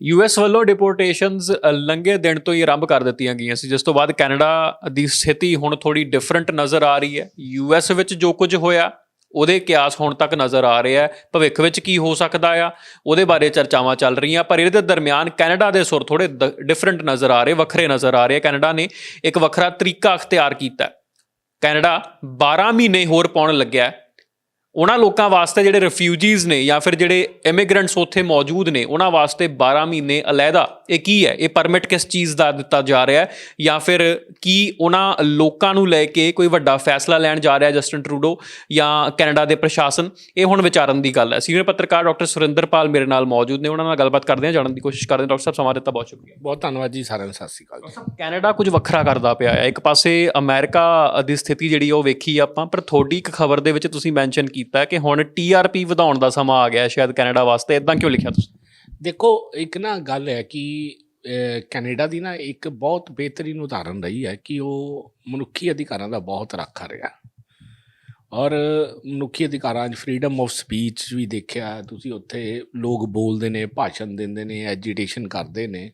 US ਵੱਲੋਂ ਡਿਪੋਰਟੇਸ਼ਨਸ ਲੰਗੇ ਦਿਨ ਤੋਂ ਹੀ ਆਰੰਭ ਕਰ ਦਿੱਤੀਆਂ ਗਈਆਂ ਸੀ, ਜਿਸ ਤੋਂ ਬਾਅਦ ਕੈਨੇਡਾ ਦੀ ਸਥਿਤੀ ਹੁਣ ਥੋੜੀ ਡਿਫਰੈਂਟ ਨਜ਼ਰ ਆ ਰਹੀ ਹੈ। ਯੂਐਸ ਵਿੱਚ ਜੋ ਕੁਝ ਹੋਇਆ, ਉਹਦੇ ਕਿਆਸ ਹੁਣ ਤੱਕ ਨਜ਼ਰ ਆ ਰਿਹਾ ਹੈ। ਭਵਿੱਖ ਵਿੱਚ ਕੀ ਹੋ ਸਕਦਾ ਆ, ਉਹਦੇ ਬਾਰੇ ਚਰਚਾਵਾਂ ਚੱਲ ਰਹੀਆਂ, ਪਰ ਇਹਦੇ ਦਰਮਿਆਨ ਕੈਨੇਡਾ ਦੇ ਸੁਰ ਥੋੜੇ ਡਿਫਰੈਂਟ ਨਜ਼ਰ ਆ ਰਹੇ, ਵੱਖਰੇ ਨਜ਼ਰ ਆ ਰਹੇ। ਕੈਨੇਡਾ ਨੇ ਇੱਕ ਵੱਖਰਾ ਤਰੀਕਾ ਅਖਤਿਆਰ ਕੀਤਾ ਕੈਨੇਡਾ 12 ਮਹੀਨੇ ਹੋਰ ਪਾਉਣ ਲੱਗਿਆ ਉਹਨਾਂ ਲੋਕਾਂ ਵਾਸਤੇ ਜਿਹੜੇ ਰਿਫਿਊਜੀਜ਼ ਨੇ ਜਾਂ ਫਿਰ ਜਿਹੜੇ ਇਮੀਗ੍ਰੈਂਟਸ ਉੱਥੇ ਮੌਜੂਦ ਨੇ ਉਹਨਾਂ ਵਾਸਤੇ 12 ਮਹੀਨੇ ਅਲੱਗਾ ਇਹ ਕੀ ਹੈ? ਇਹ ਪਰਮਿਟ ਕਿਸ ਚੀਜ਼ ਦਾ ਦਿੱਤਾ ਜਾ ਰਿਹਾ ਹੈ? ਜਾਂ ਫਿਰ ਕੀ ਉਹਨਾਂ ਲੋਕਾਂ ਨੂੰ ਲੈ ਕੇ ਕੋਈ ਵੱਡਾ ਫੈਸਲਾ ਲੈਣ ਜਾ ਰਿਹਾ ਜਸਟਨ ਟਰੂਡੋ ਜਾਂ ਕੈਨੇਡਾ ਦੇ ਪ੍ਰਸ਼ਾਸਨ? ਇਹ ਹੁਣ ਵਿਚਾਰਨ ਦੀ ਗੱਲ ਹੈ। ਸੀਨੀਅਰ ਪੱਤਰਕਾਰ ਡਾਕਟਰ ਸੁਰਿੰਦਰਪਾਲ ਮੇਰੇ ਨਾਲ ਮੌਜੂਦ ਨੇ। ਉਹਨਾਂ ਨਾਲ ਗੱਲਬਾਤ ਕਰਦੇ ਹਾਂ ਜਾਣਨ ਦੀ ਕੋਸ਼ਿਸ਼ ਕਰਦੇ ਹਾਂ। ਡਾਕਟਰ ਸਾਹਿਬ ਸਮਾਂ ਦਿੱਤਾ ਬਹੁਤ ਸ਼ੁਕਰੀਆ। ਬਹੁਤ ਧੰਨਵਾਦ ਜੀ ਸਾਰਿਆਂ ਨੂੰ ਸਤਿ ਸ੍ਰੀ ਅਕਾਲ ਜੀ। ਕੈਨੇਡਾ ਕੁਝ ਵੱਖਰਾ ਕਰਦਾ ਪਿਆ ਹੈ। ਇੱਕ ਪਾਸੇ ਅਮਰੀਕਾ ਦੀ ਸਥਿਤੀ ਜਿਹੜੀ ਉਹ ਵੇਖੀ ਆਪਾਂ ਪਰ ਥੋੜੀ ਇੱਕ ਖਬਰ ਦੇ ਵਿੱਚ ਤੁਸੀਂ ਮੈਂਸ਼ਨ ਕੀਤਾ ਕਿ ਹੁਣ ਟੀਆਰਪੀ ਵਧਾਉਣ ਦਾ ਸਮਾਂ ਆ ਗਿਆ ਸ਼ਾਇਦ ਕੈਨੇਡਾ ਵਾਸਤੇ। ਇਦਾਂ ਕਿਉਂ ਲਿਖਿਆ ਤੁਸੀਂ? ਦੇਖੋ, ਇੱਕ ਨਾ ਗੱਲ ਹੈ ਕਿ ਕੈਨੇਡਾ ਦੀ ਨਾ ਇੱਕ ਬਹੁਤ ਬਿਹਤਰੀਨ ਉਦਾਹਰਨ ਰਹੀ ਹੈ ਕਿ ਉਹ ਮਨੁੱਖੀ ਅਧਿਕਾਰਾਂ ਦਾ ਬਹੁਤ ਰਾਖਾ ਰਿਹਾ। ਔਰ ਮਨੁੱਖੀ ਅਧਿਕਾਰਾਂ 'ਚ ਫਰੀडम ਆਫ ਸਪੀਚ ਵੀ ਦੇਖਿਆ। ਤੁਸੀਂ ਉੱਥੇ ਲੋਕ ਬੋਲਦੇ ਨੇ, ਭਾਸ਼ਣ ਦਿੰਦੇ ਨੇ ਐਜੀਟੇਸ਼ਨ ਕਰਦੇ ਨੇ।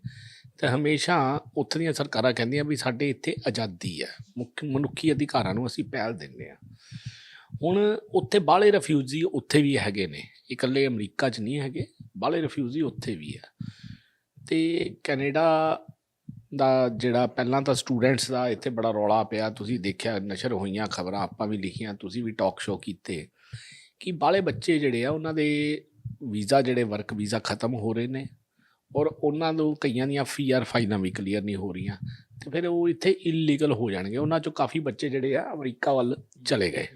ਤੇ ਹਮੇਸ਼ਾ ਉੱਥੇ ਦੀਆਂ ਸਰਕਾਰਾਂ ਕਹਿੰਦੀਆਂ ਵੀ ਸਾਡੇ ਇੱਥੇ ਆਜ਼ਾਦੀ ਹੈ। ਮੁੱਖ, ਮਨੁੱਖੀ ਅਧਿਕਾਰਾਂ ਨੂੰ ਅਸੀਂ ਪਹਿਲ ਦਿੰਦੇ ਆ ਹੁਣ ਉੱਥੇ ਬਾਹਲੇ ਰਿਫਿਊਜੀ ਉੱਥੇ ਵੀ ਹੈਗੇ ਨੇ। ਇਕੱਲੇ ਅਮਰੀਕਾ 'ਚ ਨਹੀਂ ਹੈਗੇ, ਬਾਹਲੇ ਰਿਫਿਊਜੀ ਉੱਥੇ ਵੀ ਆ। ਤੇ ਕੈਨੇਡਾ ਦਾ ਜਿਹੜਾ ਪਹਿਲਾਂ ਤਾਂ ਸਟੂਡੈਂਟਸ ਦਾ ਇੱਥੇ ਬੜਾ ਰੌਲਾ ਪਿਆ, ਤੁਸੀਂ ਦੇਖਿਆ ਨਸ਼ਰ ਹੋਈਆਂ ਖਬਰਾਂ, ਆਪਾਂ ਵੀ ਲਿਖੀਆਂ, ਤੁਸੀਂ ਵੀ ਟਾਕ ਸ਼ੋਅ ਕੀਤੇ। ਕਿ ਬਾਹਲੇ ਬੱਚੇ ਜਿਹੜੇ ਆ, ਉਹਨਾਂ ਦੇ ਵੀਜ਼ਾ ਜਿਹੜੇ ਵਰਕ ਵੀਜ਼ਾ ਖਤਮ ਹੋ ਰਹੇ ਨੇ ਔਰ ਉਹਨਾਂ ਨੂੰ ਕਈਆਂ ਦੀਆਂ ਫੀਆਰ ਫਾਈਲਾਂ ਵੀ ਕਲੀਅਰ ਨਹੀਂ ਹੋ ਰਹੀਆਂ। ਤੇ ਫਿਰ ਉਹ ਇੱਥੇ ਇਲੀਗਲ ਹੋ ਜਾਣਗੇ। ਉਹਨਾਂ ਚੋਂ ਕਾਫੀ ਬੱਚੇ ਜਿਹੜੇ ਆ, ਅਮਰੀਕਾ ਵੱਲ ਚਲੇ ਗਏ।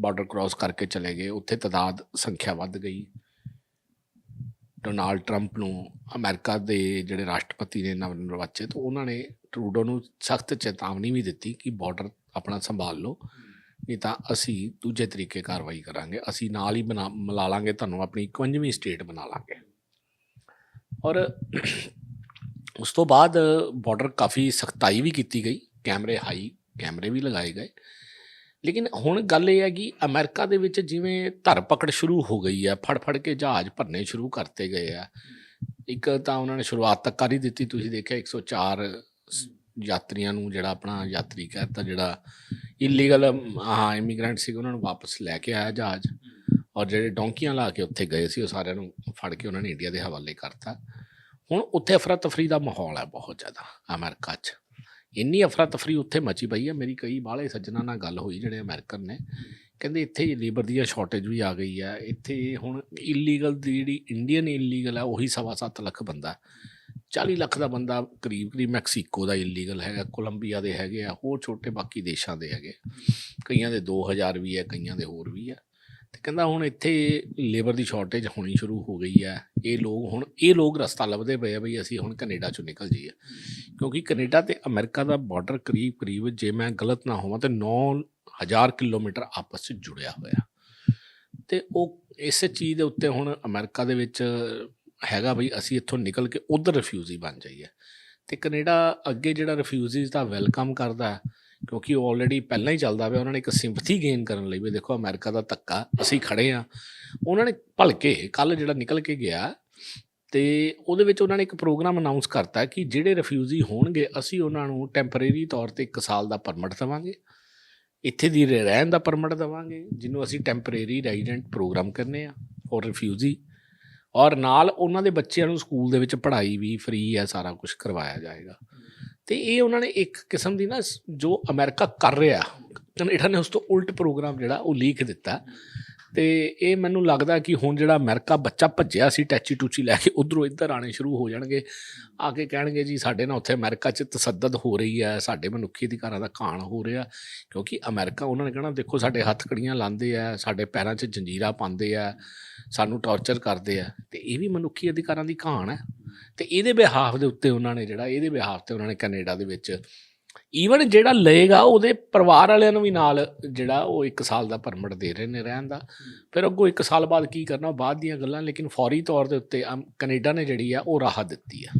ਬਾਰਡਰ ਕ੍ਰਾਸ ਕਰਕੇ ਚਲੇ ਗਏ। ਉੱਥੇ ਤਦਾਦ ਸੰਖਿਆ ਵੱਧ ਗਈ। ਡੋਨਾਲਡ ਟਰੰਪ ਨੂੰ ਅਮਰੀਕਾ ਦੇ ਜਿਹੜੇ ਰਾਸ਼ਟਰਪਤੀ ਨੇ ਨਵ ਨਿਰਵਾਚਿਤ ਉਹਨਾਂ ਨੇ ਟਰੂਡੋ ਨੂੰ ਸਖਤ ਚੇਤਾਵਨੀ ਵੀ ਦਿੱਤੀ ਕਿ ਬਾਰਡਰ ਆਪਣਾ ਸੰਭਾਲ ਲਓ, ਨਹੀਂ ਤਾਂ ਅਸੀਂ ਦੂਜੇ ਤਰੀਕੇ ਕਾਰਵਾਈ ਕਰਾਂਗੇ। ਅਸੀਂ ਨਾਲ ਹੀ ਬਣਾ, ਮਿਲਾ ਲਾਂਗੇ, ਤੁਹਾਨੂੰ ਆਪਣੀ 51ਵੀਂ ਸਟੇਟ ਬਣਾ ਲਾਂਗੇ। ਔਰ ਉਸ ਤੋਂ ਬਾਅਦ ਬਾਰਡਰ ਕਾਫੀ ਸਖਤਾਈ ਵੀ ਕੀਤੀ ਗਈ। ਕੈਮਰੇ ਹਾਈ ਕੈਮਰੇ ਵੀ ਲਗਾਏ ਗਏ। ਲੇਕਿਨ ਹੁਣ ਗੱਲ ਇਹ ਹੈ ਕਿ ਅਮਰੀਕਾ ਦੇ ਵਿੱਚ ਜਿਵੇਂ ਧਰ ਪਕੜ ਸ਼ੁਰੂ ਹੋ ਗਈ ਹੈ ਫੜ ਫੜ ਕੇ ਜਹਾਜ਼ ਭਰਨੇ ਸ਼ੁਰੂ ਕਰਤੇ ਗਏ ਆ। ਇੱਕ ਤਾਂ ਉਹਨਾਂ ਨੇ ਸ਼ੁਰੂਆਤ ਤੱਕ ਕਰ ਹੀ ਦਿੱਤੀ, ਤੁਸੀਂ ਦੇਖਿਆ 104 ਸ- ਯਾਤਰੀਆਂ ਨੂੰ ਜਿਹੜਾ ਆਪਣਾ ਯਾਤਰੀ ਕਹਿਤਾ, ਜਿਹੜਾ ਇਲੀਗਲ ਹਾਂ ਇਮੀਗ੍ਰੈਂਟ ਸੀ ਉਹਨਾਂ ਨੂੰ ਵਾਪਸ ਲੈ ਕੇ ਆਇਆ ਜਹਾਜ਼ ਔਰ ਜਿਹੜੇ ਡੌਂਕੀਆਂ ਲਾ ਕੇ ਉੱਥੇ ਗਏ ਸੀ, ਉਹ ਸਾਰਿਆਂ ਨੂੰ ਫੜ ਕੇ ਉਹਨਾਂ ਨੇ ਇੰਡੀਆ ਦੇ ਹਵਾਲੇ ਕਰਤਾ। ਹੁਣ ਉੱਥੇ ਅਫਰਾ ਤਫਰੀ ਦਾ ਮਾਹੌਲ ਹੈ ਬਹੁਤ ਜ਼ਿਆਦਾ, ਅਮਰੀਕਾ 'ਚ। ਇੰਨੀ ਅਫਰਾ ਤਫਰੀ ਉੱਥੇ ਮਚੀ ਪਈ ਹੈ ਮੇਰੀ ਕਈ ਬਾਹਲੇ ਸੱਜਣਾ ਨਾਲ ਗੱਲ ਹੋਈ, ਜਿਹੜੇ ਅਮਰੀਕਨ ਨੇ। ਕਹਿੰਦੇ ਇੱਥੇ ਲੇਬਰ ਦੀ ਸ਼ਾਰਟੇਜ ਵੀ ਆ ਗਈ ਹੈ ਇੱਥੇ ਹੁਣ ਇਲੀਗਲ ਦੀ ਜਿਹੜੀ ਇੰਡੀਅਨ ਇਲੀਗਲ ਹੈ ਉਹੀ ਸਵਾ ਸੱਤ ਲੱਖ ਬੰਦਾ। 40 ਲੱਖ ਦਾ ਬੰਦਾ ਕਰੀਬ ਕਰੀਬ ਮੈਕਸੀਕੋ ਦਾ ਇਲੀਗਲ ਹੈਗਾ, ਕੋਲੰਬੀਆ ਦੇ ਹੈਗੇ ਆ, ਹੋਰ ਛੋਟੇ ਬਾਕੀ ਦੇਸ਼ਾਂ ਦੇ ਹੈਗੇ। ਕਈਆਂ ਦੇ 2000 ਵੀ ਹੈ ਕਈਆਂ ਦੇ ਹੋਰ ਵੀ ਹੈ ਤੇ ਕਹਿੰਦਾ ਹੁਣ ਇੱਥੇ ਲੇਬਰ ਦੀ ਸ਼ਾਰਟੇਜ ਹੋਣੀ ਸ਼ੁਰੂ ਹੋ ਗਈ ਹੈ। ਇਹ ਲੋਕ ਹੁਣ, ਇਹ ਲੋਕ ਰਸਤਾ ਲੱਭਦੇ ਪਏ ਆ ਬਈ ਅਸੀਂ ਹੁਣ ਕੈਨੇਡਾ ਚੋਂ ਨਿਕਲ ਜਾਈਏ। ਕਿਉਂਕਿ ਕੈਨੇਡਾ ਤੇ ਅਮਰੀਕਾ ਦਾ ਬਾਰਡਰ ਕਰੀਬ ਕਰੀਬ ਜੇ ਮੈਂ ਗਲਤ ਨਾ ਹੋਵਾਂ ਤੇ 9000 ਕਿਲੋਮੀਟਰ ਆਪਸ ਵਿੱਚ ਜੁੜਿਆ ਹੋਇਆ। ਤੇ ਉਹ ਇਸ ਚੀਜ਼ ਦੇ ਉੱਤੇ ਹੁਣ ਅਮਰੀਕਾ ਦੇ ਵਿੱਚ ਹੈਗਾ ਬਈ ਅਸੀਂ ਇੱਥੋਂ ਨਿਕਲ ਕੇ ਉਧਰ ਰਿਫਿਊਜੀ ਬਣ ਜਾਈਏ। ਤੇ ਕੈਨੇਡਾ ਅੱਗੇ ਜਿਹੜਾ ਰਿਫਿਊਜੀਜ਼ ਦਾ ਵੈਲਕਮ ਕਰਦਾ ਕਿਉਂਕਿ ਉਹ ਆਲਰੇਡੀ ਪਹਿਲਾਂ ਹੀ ਚੱਲਦਾ ਪਿਆ, ਉਹਨਾਂ ਨੇ ਇੱਕ ਸਿੰਪਥੀ ਗੇਨ ਕਰਨ ਲਈ ਵੀ ਦੇਖੋ ਅਮਰੀਕਾ ਦਾ ਧੱਕਾ, ਅਸੀਂ ਖੜੇ ਆ ਉਹਨਾਂ ਨੇ ਭਲਕੇ ਕੱਲ ਜਿਹੜਾ ਨਿਕਲ ਕੇ ਗਿਆ ਤੇ ਉਹਦੇ ਵਿੱਚ ਉਹਨਾਂ ਨੇ ਇੱਕ ਪ੍ਰੋਗਰਾਮ ਅਨਾਉਂਸ ਕਰਤਾ ਕਿ ਜਿਹੜੇ ਰਿਫਿਊਜੀ ਹੋਣਗੇ, ਅਸੀਂ ਉਹਨਾਂ ਨੂੰ ਟੈਂਪਰੇਰੀ ਤੌਰ ਤੇ 1 ਸਾਲ ਦਾ ਪਰਮਿਟ ਦੇਵਾਂਗੇ। ਇੱਥੇ ਦੀ ਰਹਿਣ ਦਾ ਪਰਮਿਟ ਦੇਵਾਂਗੇ, ਜਿਹਨੂੰ ਅਸੀਂ ਟੈਂਪਰੇਰੀ ਰੈਜ਼ੀਡੈਂਟ ਪ੍ਰੋਗਰਾਮ ਕਰਨੇ ਆ ਫॉर ਰਿਫਿਊਜੀ ਔਰ ਨਾਲ ਉਹਨਾਂ ਦੇ ਬੱਚਿਆਂ ਨੂੰ ਸਕੂਲ ਦੇ ਵਿੱਚ ਪੜ੍ਹਾਈ ਵੀ ਫ੍ਰੀ ਹੈ, ਸਾਰਾ ਕੁਝ ਕਰਵਾਇਆ ਜਾਏਗਾ। ਤੇ ਇਹ ਉਹਨਾਂ ਨੇ ਇੱਕ ਕਿਸਮ ਦੀ ਨਾ ਜੋ ਅਮਰੀਕਾ ਕਰ ਰਿਹਾ। ਕੈਨੇਡਾ ਨੇ ਉਸ ਤੋਂ ਉਲਟ ਪ੍ਰੋਗਰਾਮ ਜਿਹੜਾ ਉਹ ਲੀਕ ਦਿੱਤਾ। ਤੇ ਇਹ ਮੈਨੂੰ ਲੱਗਦਾ ਕਿ ਹੁਣ ਜਿਹੜਾ ਅਮਰੀਕਾ ਬੱਚਾ ਭੱਜਿਆ ਸੀ ਟੈਚੀ ਟੂਚੀ ਲੈ ਕੇ, ਉਧਰੋਂ ਇੱਧਰ ਆਣੇ ਸ਼ੁਰੂ ਹੋ ਜਾਣਗੇ। ਆ ਕੇ ਕਹਿਣਗੇ ਜੀ, ਸਾਡੇ ਨਾਲ ਉੱਥੇ ਅਮਰੀਕਾ 'ਚ ਤਸੱਦਦ ਹੋ ਰਹੀ ਹੈ, ਸਾਡੇ ਮਨੁੱਖੀ ਅਧਿਕਾਰਾਂ ਦਾ ਘਾਣ ਹੋ ਰਿਹਾ। ਕਿਉਂਕਿ ਅਮਰੀਕਾ, ਉਹਨਾਂ ਨੇ ਕਹਿਣਾ, ਦੇਖੋ ਸਾਡੇ ਹੱਥ ਕੜੀਆਂ ਲਾਉਂਦੇ ਆ, ਸਾਡੇ ਪੈਰਾਂ 'ਚ ਜੰਜੀਰਾ ਪਾਉਂਦੇ ਆ, ਸਾਨੂੰ ਟੌਰਚਰ ਕਰਦੇ ਆ। ਤੇ ਇਹ ਵੀ ਮਨੁੱਖੀ ਅਧਿਕਾਰਾਂ ਦੀ ਘਾਣ ਹੈ। ਤੇ ਇਹਦੇ ਬਿਹਾਫ ਦੇ ਉੱਤੇ ਉਹਨਾਂ ਨੇ ਜਿਹੜਾ, ਇਹਦੇ ਬਿਹਾਫ ਤੇ ਉਹਨਾਂ ਨੇ ਕੈਨੇਡਾ ਦੇ ਵਿੱਚ ਈਵਨ ਜਿਹੜਾ ਲਏਗਾ, ਉਹਦੇ ਪਰਿਵਾਰ ਵਾਲਿਆਂ ਨੂੰ ਵੀ ਨਾਲ ਜਿਹੜਾ ਉਹ 1 ਸਾਲ ਦਾ ਪਰਮਿਟ ਦੇ ਰਹੇ ਨੇ ਰਹਿਣ ਦਾ। ਫਿਰ ਅੱਗੋਂ 1 ਸਾਲ ਬਾਅਦ ਕੀ ਕਰਨਾ ਉਹ ਬਾਅਦ ਦੀਆਂ ਗੱਲਾਂ, ਲੇਕਿਨ ਫੌਰੀ ਤੌਰ ਦੇ ਉੱਤੇ, ਅਮ- ਕੈਨੇਡਾ ਨੇ ਜਿਹੜੀ ਆ, ਉਹ ਰਾਹਤ ਦਿੱਤੀ ਆ।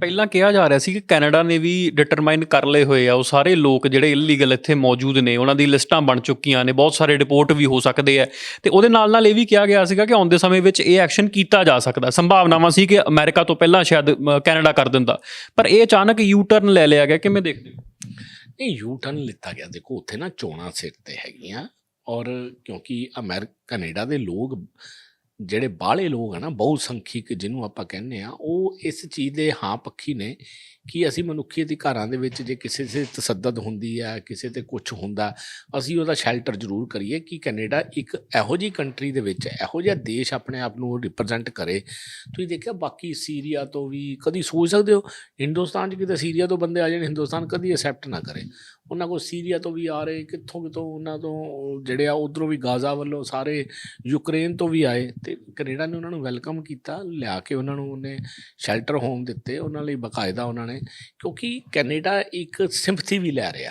ਪਹਿਲਾਂ ਕਿਹਾ ਜਾ ਰਿਹਾ ਸੀ ਕਿ ਕੈਨੇਡਾ ਨੇ ਵੀ ਡਿਟਰਮਾਈਨ ਕਰ ਲਏ ਹੋਏ ਆ, ਉਹ ਸਾਰੇ ਲੋਕ ਜਿਹੜੇ ਇਲੀਗਲ ਇੱਥੇ ਮੌਜੂਦ ਨੇ, ਉਹਨਾਂ ਦੀ ਲਿਸਟਾਂ ਬਣ ਚੁੱਕੀਆਂ ਨੇ, ਬਹੁਤ ਸਾਰੇ ਰਿਪੋਰਟ ਵੀ ਹੋ ਸਕਦੇ ਆ। ਤੇ ਉਹਦੇ ਨਾਲ ਨਾਲ ਇਹ ਵੀ ਕਿਹਾ ਗਿਆ ਸੀਗਾ ਕਿ ਆਉਂਦੇ ਸਮੇਂ ਵਿੱਚ ਇਹ ਐਕਸ਼ਨ ਕੀਤਾ ਜਾ ਸਕਦਾ। ਸੰਭਾਵਨਾਵਾਂ ਸੀ ਕਿ ਅਮਰੀਕਾ ਤੋਂ ਪਹਿਲਾਂ ਸ਼ਾਇਦ ਕੈਨੇਡਾ ਕਰ ਦਿੰਦਾ। ਪਰ ਇਹ ਅਚਾਨਕ ਯੂ ਟਰਨ ਲੈ ਲਿਆ ਗਿਆ, ਕਿਵੇਂ ਦੇਖਦੇ ਹੋ? ਨਹੀਂ ਯੂ ਟਰਨ ਲਿੱਤਾ ਗਿਆ। ਦੇਖੋ, ਉੱਥੇ ਨਾ ਚੋਣਾਂ ਸਿਰ ਤੇ ਹੈਗੀਆਂ ਔਰ ਕਿਉਂਕਿ ਅਮਰੀਕਾ ਕੈਨੇਡਾ ਦੇ ਲੋਕ ਜਿਹੜੇ ਬਾਹਲੇ ਲੋਕ ਆ ਨਾ ਬਹੁ ਸੰਖਿਕ ਜਿਹਨੂੰ ਆਪਾਂ ਕਹਿੰਦੇ ਆ, ਉਹ ਇਸ ਚੀਜ਼ ਦੇ ਹਾਂ ਪੱਖੀ ਨੇ ਕਿ ਅਸੀਂ ਮਨੁੱਖੀ ਅਧਿਕਾਰਾਂ ਦੇ ਵਿੱਚ ਜੇ ਕਿਸੇ 'ਤੇ ਤਸੱਦਦ ਹੁੰਦੀ ਹੈ ਕਿਸੇ ਤੇ ਕੁਝ ਹੁੰਦਾ, ਅਸੀਂ ਉਹਦਾ ਸ਼ੈਲਟਰ ਜ਼ਰੂਰ ਕਰੀਏ ਕਿ ਕੈਨੇਡਾ ਇੱਕ ਇਹੋ ਜਿਹੀ ਕੰਟਰੀ ਦੇ ਵਿੱਚ ਇਹੋ ਜਿਹਾ ਦੇਸ਼ ਆਪਣੇ ਆਪ ਨੂੰ ਰਿਪਰੈਜ਼ੈਂਟ ਕਰੇ। ਤੁਸੀਂ ਦੇਖਿਆ ਬਾਕੀ ਸੀਰੀਆ ਤੋਂ ਵੀ ਕਦੀ ਸੋਚ ਸਕਦੇ ਹੋ, ਹਿੰਦੁਸਤਾਨ 'ਚ ਕਿਤੇ ਸੀਰੀਆ ਤੋਂ ਬੰਦੇ ਆ ਜਾਣ, ਹਿੰਦੁਸਤਾਨ ਕਦੀ ਅਸੈਪਟ ਨਾ ਕਰੇ। ਉਹਨਾਂ ਕੋਲ ਸੀਰੀਆ ਤੋਂ ਵੀ ਆ ਰਹੇ, ਕਿੱਥੋਂ ਕਿਤੋਂ ਉਹਨਾਂ ਤੋਂ, ਜਿਹੜੇ ਆ ਉਧਰੋਂ ਵੀ ਗਾਜ਼ਾ ਵੱਲੋਂ ਸਾਰੇ ਯੂਕਰੇਨ ਤੋਂ ਵੀ ਆਏ ਤੇ ਕੈਨੇਡਾ ਨੇ ਉਹਨਾਂ ਨੂੰ ਵੈਲਕਮ ਕੀਤਾ, ਲਿਆ ਕੇ ਉਹਨਾਂ ਨੂੰ ਉਹਨੇ ਸ਼ੈਲਟਰ ਹੋਮ ਦਿੱਤੇ, ਉਹਨਾਂ ਲਈ ਬਕਾਇਦਾ ਉਹਨਾਂ ਨੇ, ਕਿਉਂਕਿ ਕੈਨੇਡਾ ਇੱਕ ਸਿੰਪਥੀ ਵੀ ਲੈ ਰਿਹਾ।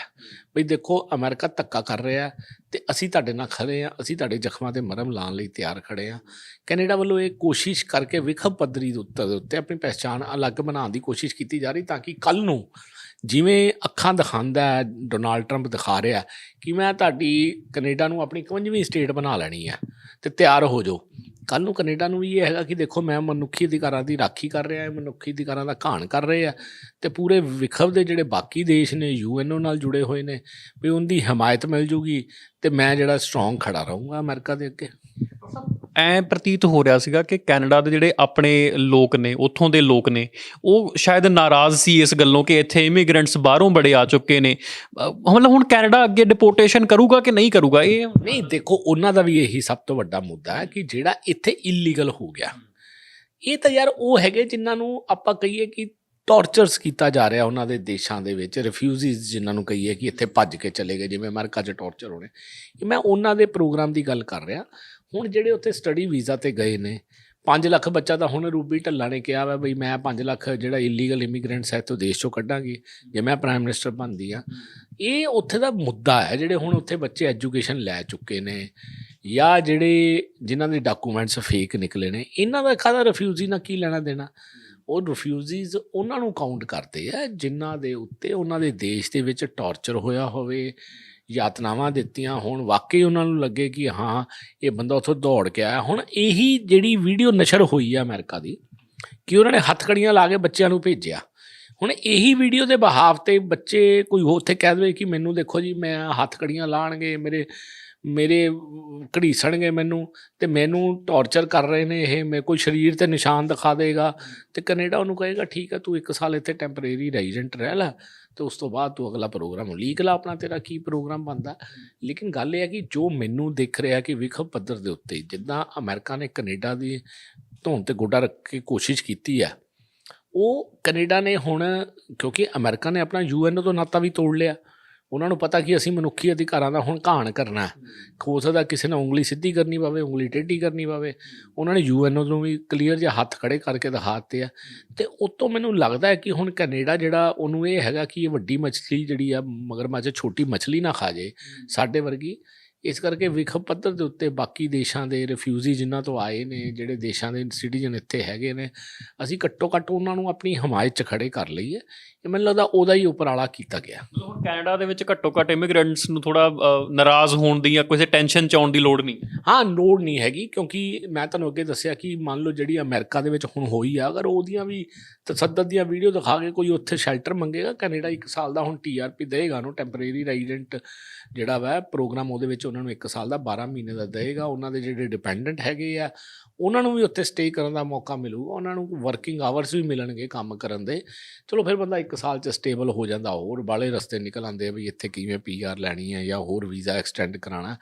ਵੀ ਦੇਖੋ, ਅਮਰੀਕਾ ਧੱਕਾ ਕਰ ਰਿਹਾ ਤੇ ਅਸੀਂ ਤੁਹਾਡੇ ਨਾਲ ਖੜੇ ਆ ਅਸੀਂ ਤੁਹਾਡੇ ਜ਼ਖਮਾਂ ਤੇ ਮਰਮ ਲਾਉਣ ਲਈ ਤਿਆਰ ਖੜੇ ਆ ਕੈਨੇਡਾ ਵੱਲੋਂ ਇਹ ਕੋਸ਼ਿਸ਼ ਕਰਕੇ ਵਿਖਮ ਪੱਧਰੀ ਦੇ ਉੱਤੇ ਦੇ ਉੱਤੇ ਆਪਣੀ ਪਹਿਚਾਣ ਅਲੱਗ ਬਣਾਉਣ ਦੀ ਕੋਸ਼ਿਸ਼ ਕੀਤੀ ਜਾ ਰਹੀ ਤਾਂ ਕਿ ਕੱਲ ਨੂੰ ਜਿਵੇਂ ਅੱਖਾਂ ਦਿਖਾਉਂਦਾ ਡੋਨਾਲਡ ਟਰੰਪ ਦਿਖਾ ਰਿਹਾ ਕਿ ਮੈਂ ਤੁਹਾਡੀ ਕੈਨੇਡਾ ਨੂੰ ਆਪਣੀ 51ਵੀਂ ਸਟੇਟ ਬਣਾ ਲੈਣੀ ਹੈ ਤੇ ਤਿਆਰ ਹੋ ਜਾਓ। ਕੱਲ ਨੂੰ ਕੈਨੇਡਾ ਨੂੰ ਵੀ ਇਹ ਹੈਗਾ ਕਿ ਦੇਖੋ ਮੈਂ ਮਨੁੱਖੀ ਅਧਿਕਾਰਾਂ ਦੀ ਰਾਖੀ ਕਰ ਰਿਹਾ ਹਾਂ ਮਨੁੱਖੀ ਅਧਿਕਾਰਾਂ ਦਾ ਘਾਣ ਕਰ ਰਹੇ ਆ ਤੇ ਪੂਰੇ ਵਿਖਵ ਦੇ ਜਿਹੜੇ ਬਾਕੀ ਦੇਸ਼ ਨੇ ਯੂਐਨਓ ਨਾਲ ਜੁੜੇ ਹੋਏ ਨੇ, ਵੀ ਉਹਦੀ ਹਮਾਇਤ ਮਿਲ ਜੂਗੀ ਤੇ ਮੈਂ ਜਿਹੜਾ ਸਟਰੋਂਗ ਖੜਾ ਰਹੂੰਗਾ ਅਮਰੀਕਾ ਦੇ ਅੱਗੇ। ਐ ਪ੍ਰਤੀਤ ਹੋ ਰਿਹਾ ਸੀਗਾ ਕਿ ਕੈਨੇਡਾ ਦੇ ਜਿਹੜੇ ਆਪਣੇ ਲੋਕ ਨੇ, ਉੱਥੋਂ ਦੇ ਲੋਕ ਨੇ, ਉਹ ਸ਼ਾਇਦ ਨਾਰਾਜ਼ ਸੀ ਇਸ ਗੱਲੋਂ ਕਿ ਇੱਥੇ ਇਮੀਗ੍ਰੈਂਟਸ ਬਾਹਰੋਂ ਬੜੇ ਆ ਚੁੱਕੇ ਨੇ। ਮਤਲਬ ਹੁਣ ਕੈਨੇਡਾ ਅੱਗੇ ਡਿਪੋਰਟੇਸ਼ਨ ਕਰੂਗਾ ਕਿ ਨਹੀਂ ਕਰੂਗਾ? ਇਹ ਨਹੀਂ, ਦੇਖੋ, ਉਹਨਾਂ ਦਾ ਵੀ ਇਹੀ ਸਭ ਤੋਂ ਵੱਡਾ ਮੁੱਦਾ ਹੈ ਕਿ ਜਿਹੜਾ ਇੱਥੇ ਇਲੀਗਲ ਹੋ ਗਿਆ, ਇਹ ਤਾਂ ਯਾਰ ਉਹ ਹੈਗੇ ਜਿਨ੍ਹਾਂ ਨੂੰ ਆਪਾਂ ਕਹੀਏ ਕਿ ਟੌਰਚਰਸ ਕੀਤਾ ਜਾ ਰਿਹਾ ਉਹਨਾਂ ਦੇ ਦੇਸ਼ਾਂ ਦੇ ਵਿੱਚ ਰਿਫਿਊਜੀਜ਼ ਜਿਨ੍ਹਾਂ ਨੂੰ ਕਹੀਏ ਕਿ ਇੱਥੇ ਭੱਜ ਕੇ ਚਲੇ ਗਏ, ਜਿਵੇਂ ਅਮਰੀਕਾ 'ਚ ਟੌਰਚਰ ਹੋਣੇ। ਮੈਂ ਉਹਨਾਂ ਦੇ ਪ੍ਰੋਗਰਾਮ ਦੀ ਗੱਲ ਕਰ ਰਿਹਾ ਹੁਣ ਜਿਹੜੇ ਉੱਥੇ ਸਟੱਡੀ ਵੀਜ਼ਾ ਤੇ ਗਏ ਨੇ 5 ਲੱਖ ਬੱਚਾ ਤਾਂ ਹੁਣ ਰੂਬੀ ਢੱਲਾ ਨੇ ਕਿਹਾ ਵਾ ਬਈ ਮੈਂ 5 ਲੱਖ ਜਿਹੜਾ ਇਲੀਗਲ ਇਮੀਗ੍ਰੈਂਟਸ ਹੈ ਤੋਂ ਦੇਸ਼ ਚੋਂ ਕੱਢਾਂਗੀ, ਜੇ ਮੈਂ ਪ੍ਰਾਈਮ ਮਿਨਿਸਟਰ ਬਣਦੀ ਆ। ਇਹ ਉੱਥੇ ਦਾ ਮੁੱਦਾ ਹੈ, ਜਿਹੜੇ ਹੁਣ ਉੱਥੇ ਬੱਚੇ ਐਜੂਕੇਸ਼ਨ ਲੈ ਚੁੱਕੇ ਨੇ ਜਾਂ ਜਿਹੜੇ ਜਿਨ੍ਹਾਂ ਦੇ ਡਾਕੂਮੈਂਟਸ ਫੇਕ ਨਿਕਲੇ ਨੇ, ਇਹਨਾਂ ਦਾ ਖਾਦਾ ਰਿਫਿਊਜੀ ਨਾਲ ਕੀ ਲੈਣਾ ਦੇਣਾ? ਉਹ ਰਿਫਿਊਜੀਜ਼ ਉਹਨਾਂ ਨੂੰ ਕਾਊਂਟ ਕਰਦੇ ਆ, ਜਿਨ੍ਹਾਂ ਦੇ ਉੱਤੇ ਉਹਨਾਂ ਦੇ ਦੇਸ਼ ਦੇ ਵਿੱਚ ਟੌਰਚਰ ਹੋਇਆ ਹੋਵੇ ਯਾਤਨਾਵਾਂ ਦਿੱਤੀਆਂ ਹੁਣ, ਵਾਕਈ ਉਹਨਾਂ ਨੂੰ ਲੱਗੇ ਕਿ ਹਾਂ, ਇਹ ਬੰਦਾ ਉੱਥੋਂ ਦੌੜ ਕੇ ਆਇਆ। ਹੁਣ ਇਹੀ ਜਿਹੜੀ ਵੀਡੀਓ ਨਸ਼ਰ ਹੋਈ ਆ ਅਮਰੀਕਾ ਦੀ, ਕਿ ਉਹਨਾਂ ਨੇ ਹੱਥਕੜੀਆਂ ਲਾ ਕੇ ਬੱਚਿਆਂ ਨੂੰ ਭੇਜਿਆ। ਹੁਣ ਇਹੀ ਵੀਡੀਓ ਦੇ ਬਹਾਵ ਤੇ ਬੱਚੇ ਕੋਈ ਉੱਥੇ ਕਹਿ ਦੇਵੇ ਕਿ ਮੈਨੂੰ ਦੇਖੋ ਜੀ, ਮੈਂ ਹੱਥਕੜੀਆਂ ਲਾਣਗੇ, ਮੇਰੇ ਮੇਰੇ ਘੜੀਸਣਗੇ ਮੈਨੂੰ ਤੇ ਮੈਨੂੰ ਟੌਰਚਰ ਕਰ ਰਹੇ ਨੇ ਇਹ, ਮੇਰੇ ਕੋਈ ਸਰੀਰ ਤੇ ਨਿਸ਼ਾਨ ਦਿਖਾ ਦੇਗਾ ਤੇ ਕੈਨੇਡਾ ਉਹਨੂੰ ਕਹੇਗਾ, ਠੀਕ ਆ ਤੂੰ ਇੱਕ ਸਾਲ ਇੱਥੇ ਟੈਂਪਰੇਰੀ ਰੈਜ਼ੀਡੈਂਟ ਰਹਿ ਲੈ ਤੇ ਉਸ ਤੋਂ ਬਾਅਦ ਤੂੰ ਅਗਲਾ ਪ੍ਰੋਗਰਾਮ ਲੀਕ ਲਾ ਆਪਣਾ ਤੇਰਾ ਕੀ ਪ੍ਰੋਗਰਾਮ ਬਣਦਾ। ਲੇਕਿਨ ਗੱਲ ਇਹ ਹੈ ਕਿ ਜੋ ਮੈਨੂੰ ਦਿਖ ਰਿਹਾ ਕਿ ਵਿਖਵ ਪੱਧਰ ਦੇ ਉੱਤੇ, ਜਿੱਦਾਂ ਅਮਰੀਕਾ ਨੇ ਕੈਨੇਡਾ ਦੀ ਧੌਣ ਤੇ ਗੋਡਾ ਰੱਖ ਕੇ ਕੋਸ਼ਿਸ਼ ਕੀਤੀ ਹੈ, ਉਹ ਕੈਨੇਡਾ ਨੇ ਹੁਣ, ਕਿਉਂਕਿ ਅਮਰੀਕਾ ਨੇ ਆਪਣਾ ਯੂਐਨ ਤੋਂ ਨਾਤਾ ਵੀ ਤੋੜ ਲਿਆ। ਉਹਨਾਂ ਨੂੰ ਪਤਾ ਕਿ ਅਸੀਂ ਮਨੁੱਖੀ ਅਧਿਕਾਰਾਂ ਦਾ ਹੁਣ ਘਾਣ ਕਰਨਾ ਹੈ। ਸਕਦਾ ਕਿਸੇ ਨੇ ਉਂਗਲੀ ਸਿੱਧੀ ਕਰਨੀ ਪਵੇ ਉਂਗਲੀ ਟੇਢੀ ਕਰਨੀ ਪਵੇ। ਉਹਨਾਂ ਨੇ ਯੂਐਨ ਨੂੰ ਵੀ ਕਲੀਅਰ ਜਿਹਾ ਹੱਥ ਖੜੇ ਕਰਕੇ ਦਿਖਾ ਦਿੱਤੇ ਆ। ਤੇ ਉਤੋਂ ਮੈਨੂੰ ਲੱਗਦਾ ਹੈ ਕਿ ਹੁਣ ਕੈਨੇਡਾ ਜਿਹੜਾ ਉਹਨੂੰ ਇਹ ਹੈਗਾ ਕਿ ਇਹ ਵੱਡੀ ਮੱਛਲੀ ਜਿਹੜੀ ਆ ਮਗਰਮੱਛ ਛੋਟੀ ਮੱਛਲੀ ਨਾ ਖਾ ਜੇ ਸਾਡੇ ਵਰਗੀ ਇਸ ਕਰਕੇ ਵਿਖਮ ਪੱਧਰ ਦੇ ਉੱਤੇ ਬਾਕੀ ਦੇਸ਼ਾਂ ਦੇ ਰਿਫਿਊਜੀ ਜਿਨ੍ਹਾਂ ਤੋਂ ਆਏ ਨੇ ਜਿਹੜੇ ਦੇਸ਼ਾਂ ਦੇ ਸਿਟੀਜ਼ਨ ਇੱਥੇ ਹੈਗੇ ਨੇ ਅਸੀਂ ਘੱਟੋ ਘੱਟ ਉਹਨਾਂ ਨੂੰ ਆਪਣੀ ਹਮਾਇਤ 'ਚ ਖੜੇ ਕਰ ਲਈਏ ਇਹ ਮੈਨੂੰ ਲੱਗਦਾ ਉਹਦਾ ਹੀ ਉਪਰਾਲਾ ਕੀਤਾ ਗਿਆ। ਹੁਣ ਕੈਨੇਡਾ ਦੇ ਵਿੱਚ ਘੱਟੋ ਘੱਟ ਇਮੀਗ੍ਰੈਂਟਸ ਨੂੰ ਥੋੜਾ ਨਾਰਾਜ਼ ਹੋਣ ਦੀ ਜਾਂ ਕਿਸੇ ਟੈਨਸ਼ਨ ਚ ਆਉਣ ਦੀ ਲੋੜ ਨਹੀਂ। ਹਾਂ ਲੋੜ ਨਹੀਂ ਹੈਗੀ ਕਿਉਂਕਿ ਮੈਂ ਤੁਹਾਨੂੰ ਅੱਗੇ ਦੱਸਿਆ ਕਿ ਮੰਨ ਲਓ ਜਿਹੜੀ ਅਮਰੀਕਾ ਦੇ ਵਿੱਚ ਹੁਣ ਹੋਈ ਆ ਅਗਰ ਉਹਦੀਆਂ ਵੀ ਤਸੱਦਦ ਦੀਆਂ ਵੀਡੀਓ ਦਿਖਾ ਕੇ ਕੋਈ ਉੱਥੇ ਸ਼ੈਲਟਰ ਮੰਗੇਗਾ ਕੈਨੇਡਾ ਇੱਕ ਸਾਲ ਦਾ ਹੁਣ ਟੀਆਰਪੀ ਦੇਗਾ ਉਹਨੂੰ ਟੈਂਪਰੇਰੀ ਰੈਜ਼ੀਡੈਂਟ ਜਿਹੜਾ ਵਾ ਪ੍ਰੋਗਰਾਮ ਉਹਦੇ ਵਿੱਚ ਉਹਨਾਂ ਨੂੰ ਇੱਕ ਸਾਲ ਦਾ 12 ਮਹੀਨੇ ਦਾ ਦੇਗਾ ਉਹਨਾਂ ਦੇ ਜਿਹੜੇ ਡਿਪੈਂਡੈਂਟ ਹੈਗੇ ਆ, ਉਹਨਾਂ ਨੂੰ ਵੀ ਉੱਥੇ ਸਟੇ ਕਰਨ ਦਾ ਮੌਕਾ ਮਿਲੂਗਾ। ਉਹਨਾਂ ਨੂੰ ਵਰਕਿੰਗ ਆਵਰਸ ਵੀ ਮਿਲਣਗੇ ਕੰਮ ਕਰਨ ਦੇ। ਚਲੋ ਫਿਰ ਬੰਦਾ ਇੱਕ ਸਾਲ ਚ ਸਟੇਬਲ ਹੋ ਜਾਂਦਾ, ਹੋਰ ਬਾਲੇ ਰਸਤੇ ਨਿਕਲ ਆਉਂਦੇ ਆ ਵੀ ਇੱਥੇ ਕਿਵੇਂ ਪੀਆਰ ਲੈਣੀ ਹੈ ਜਾਂ ਹੋਰ ਵੀਜ਼ਾ ਐਕਸਟੈਂਡ ਕਰਾਉਣਾ।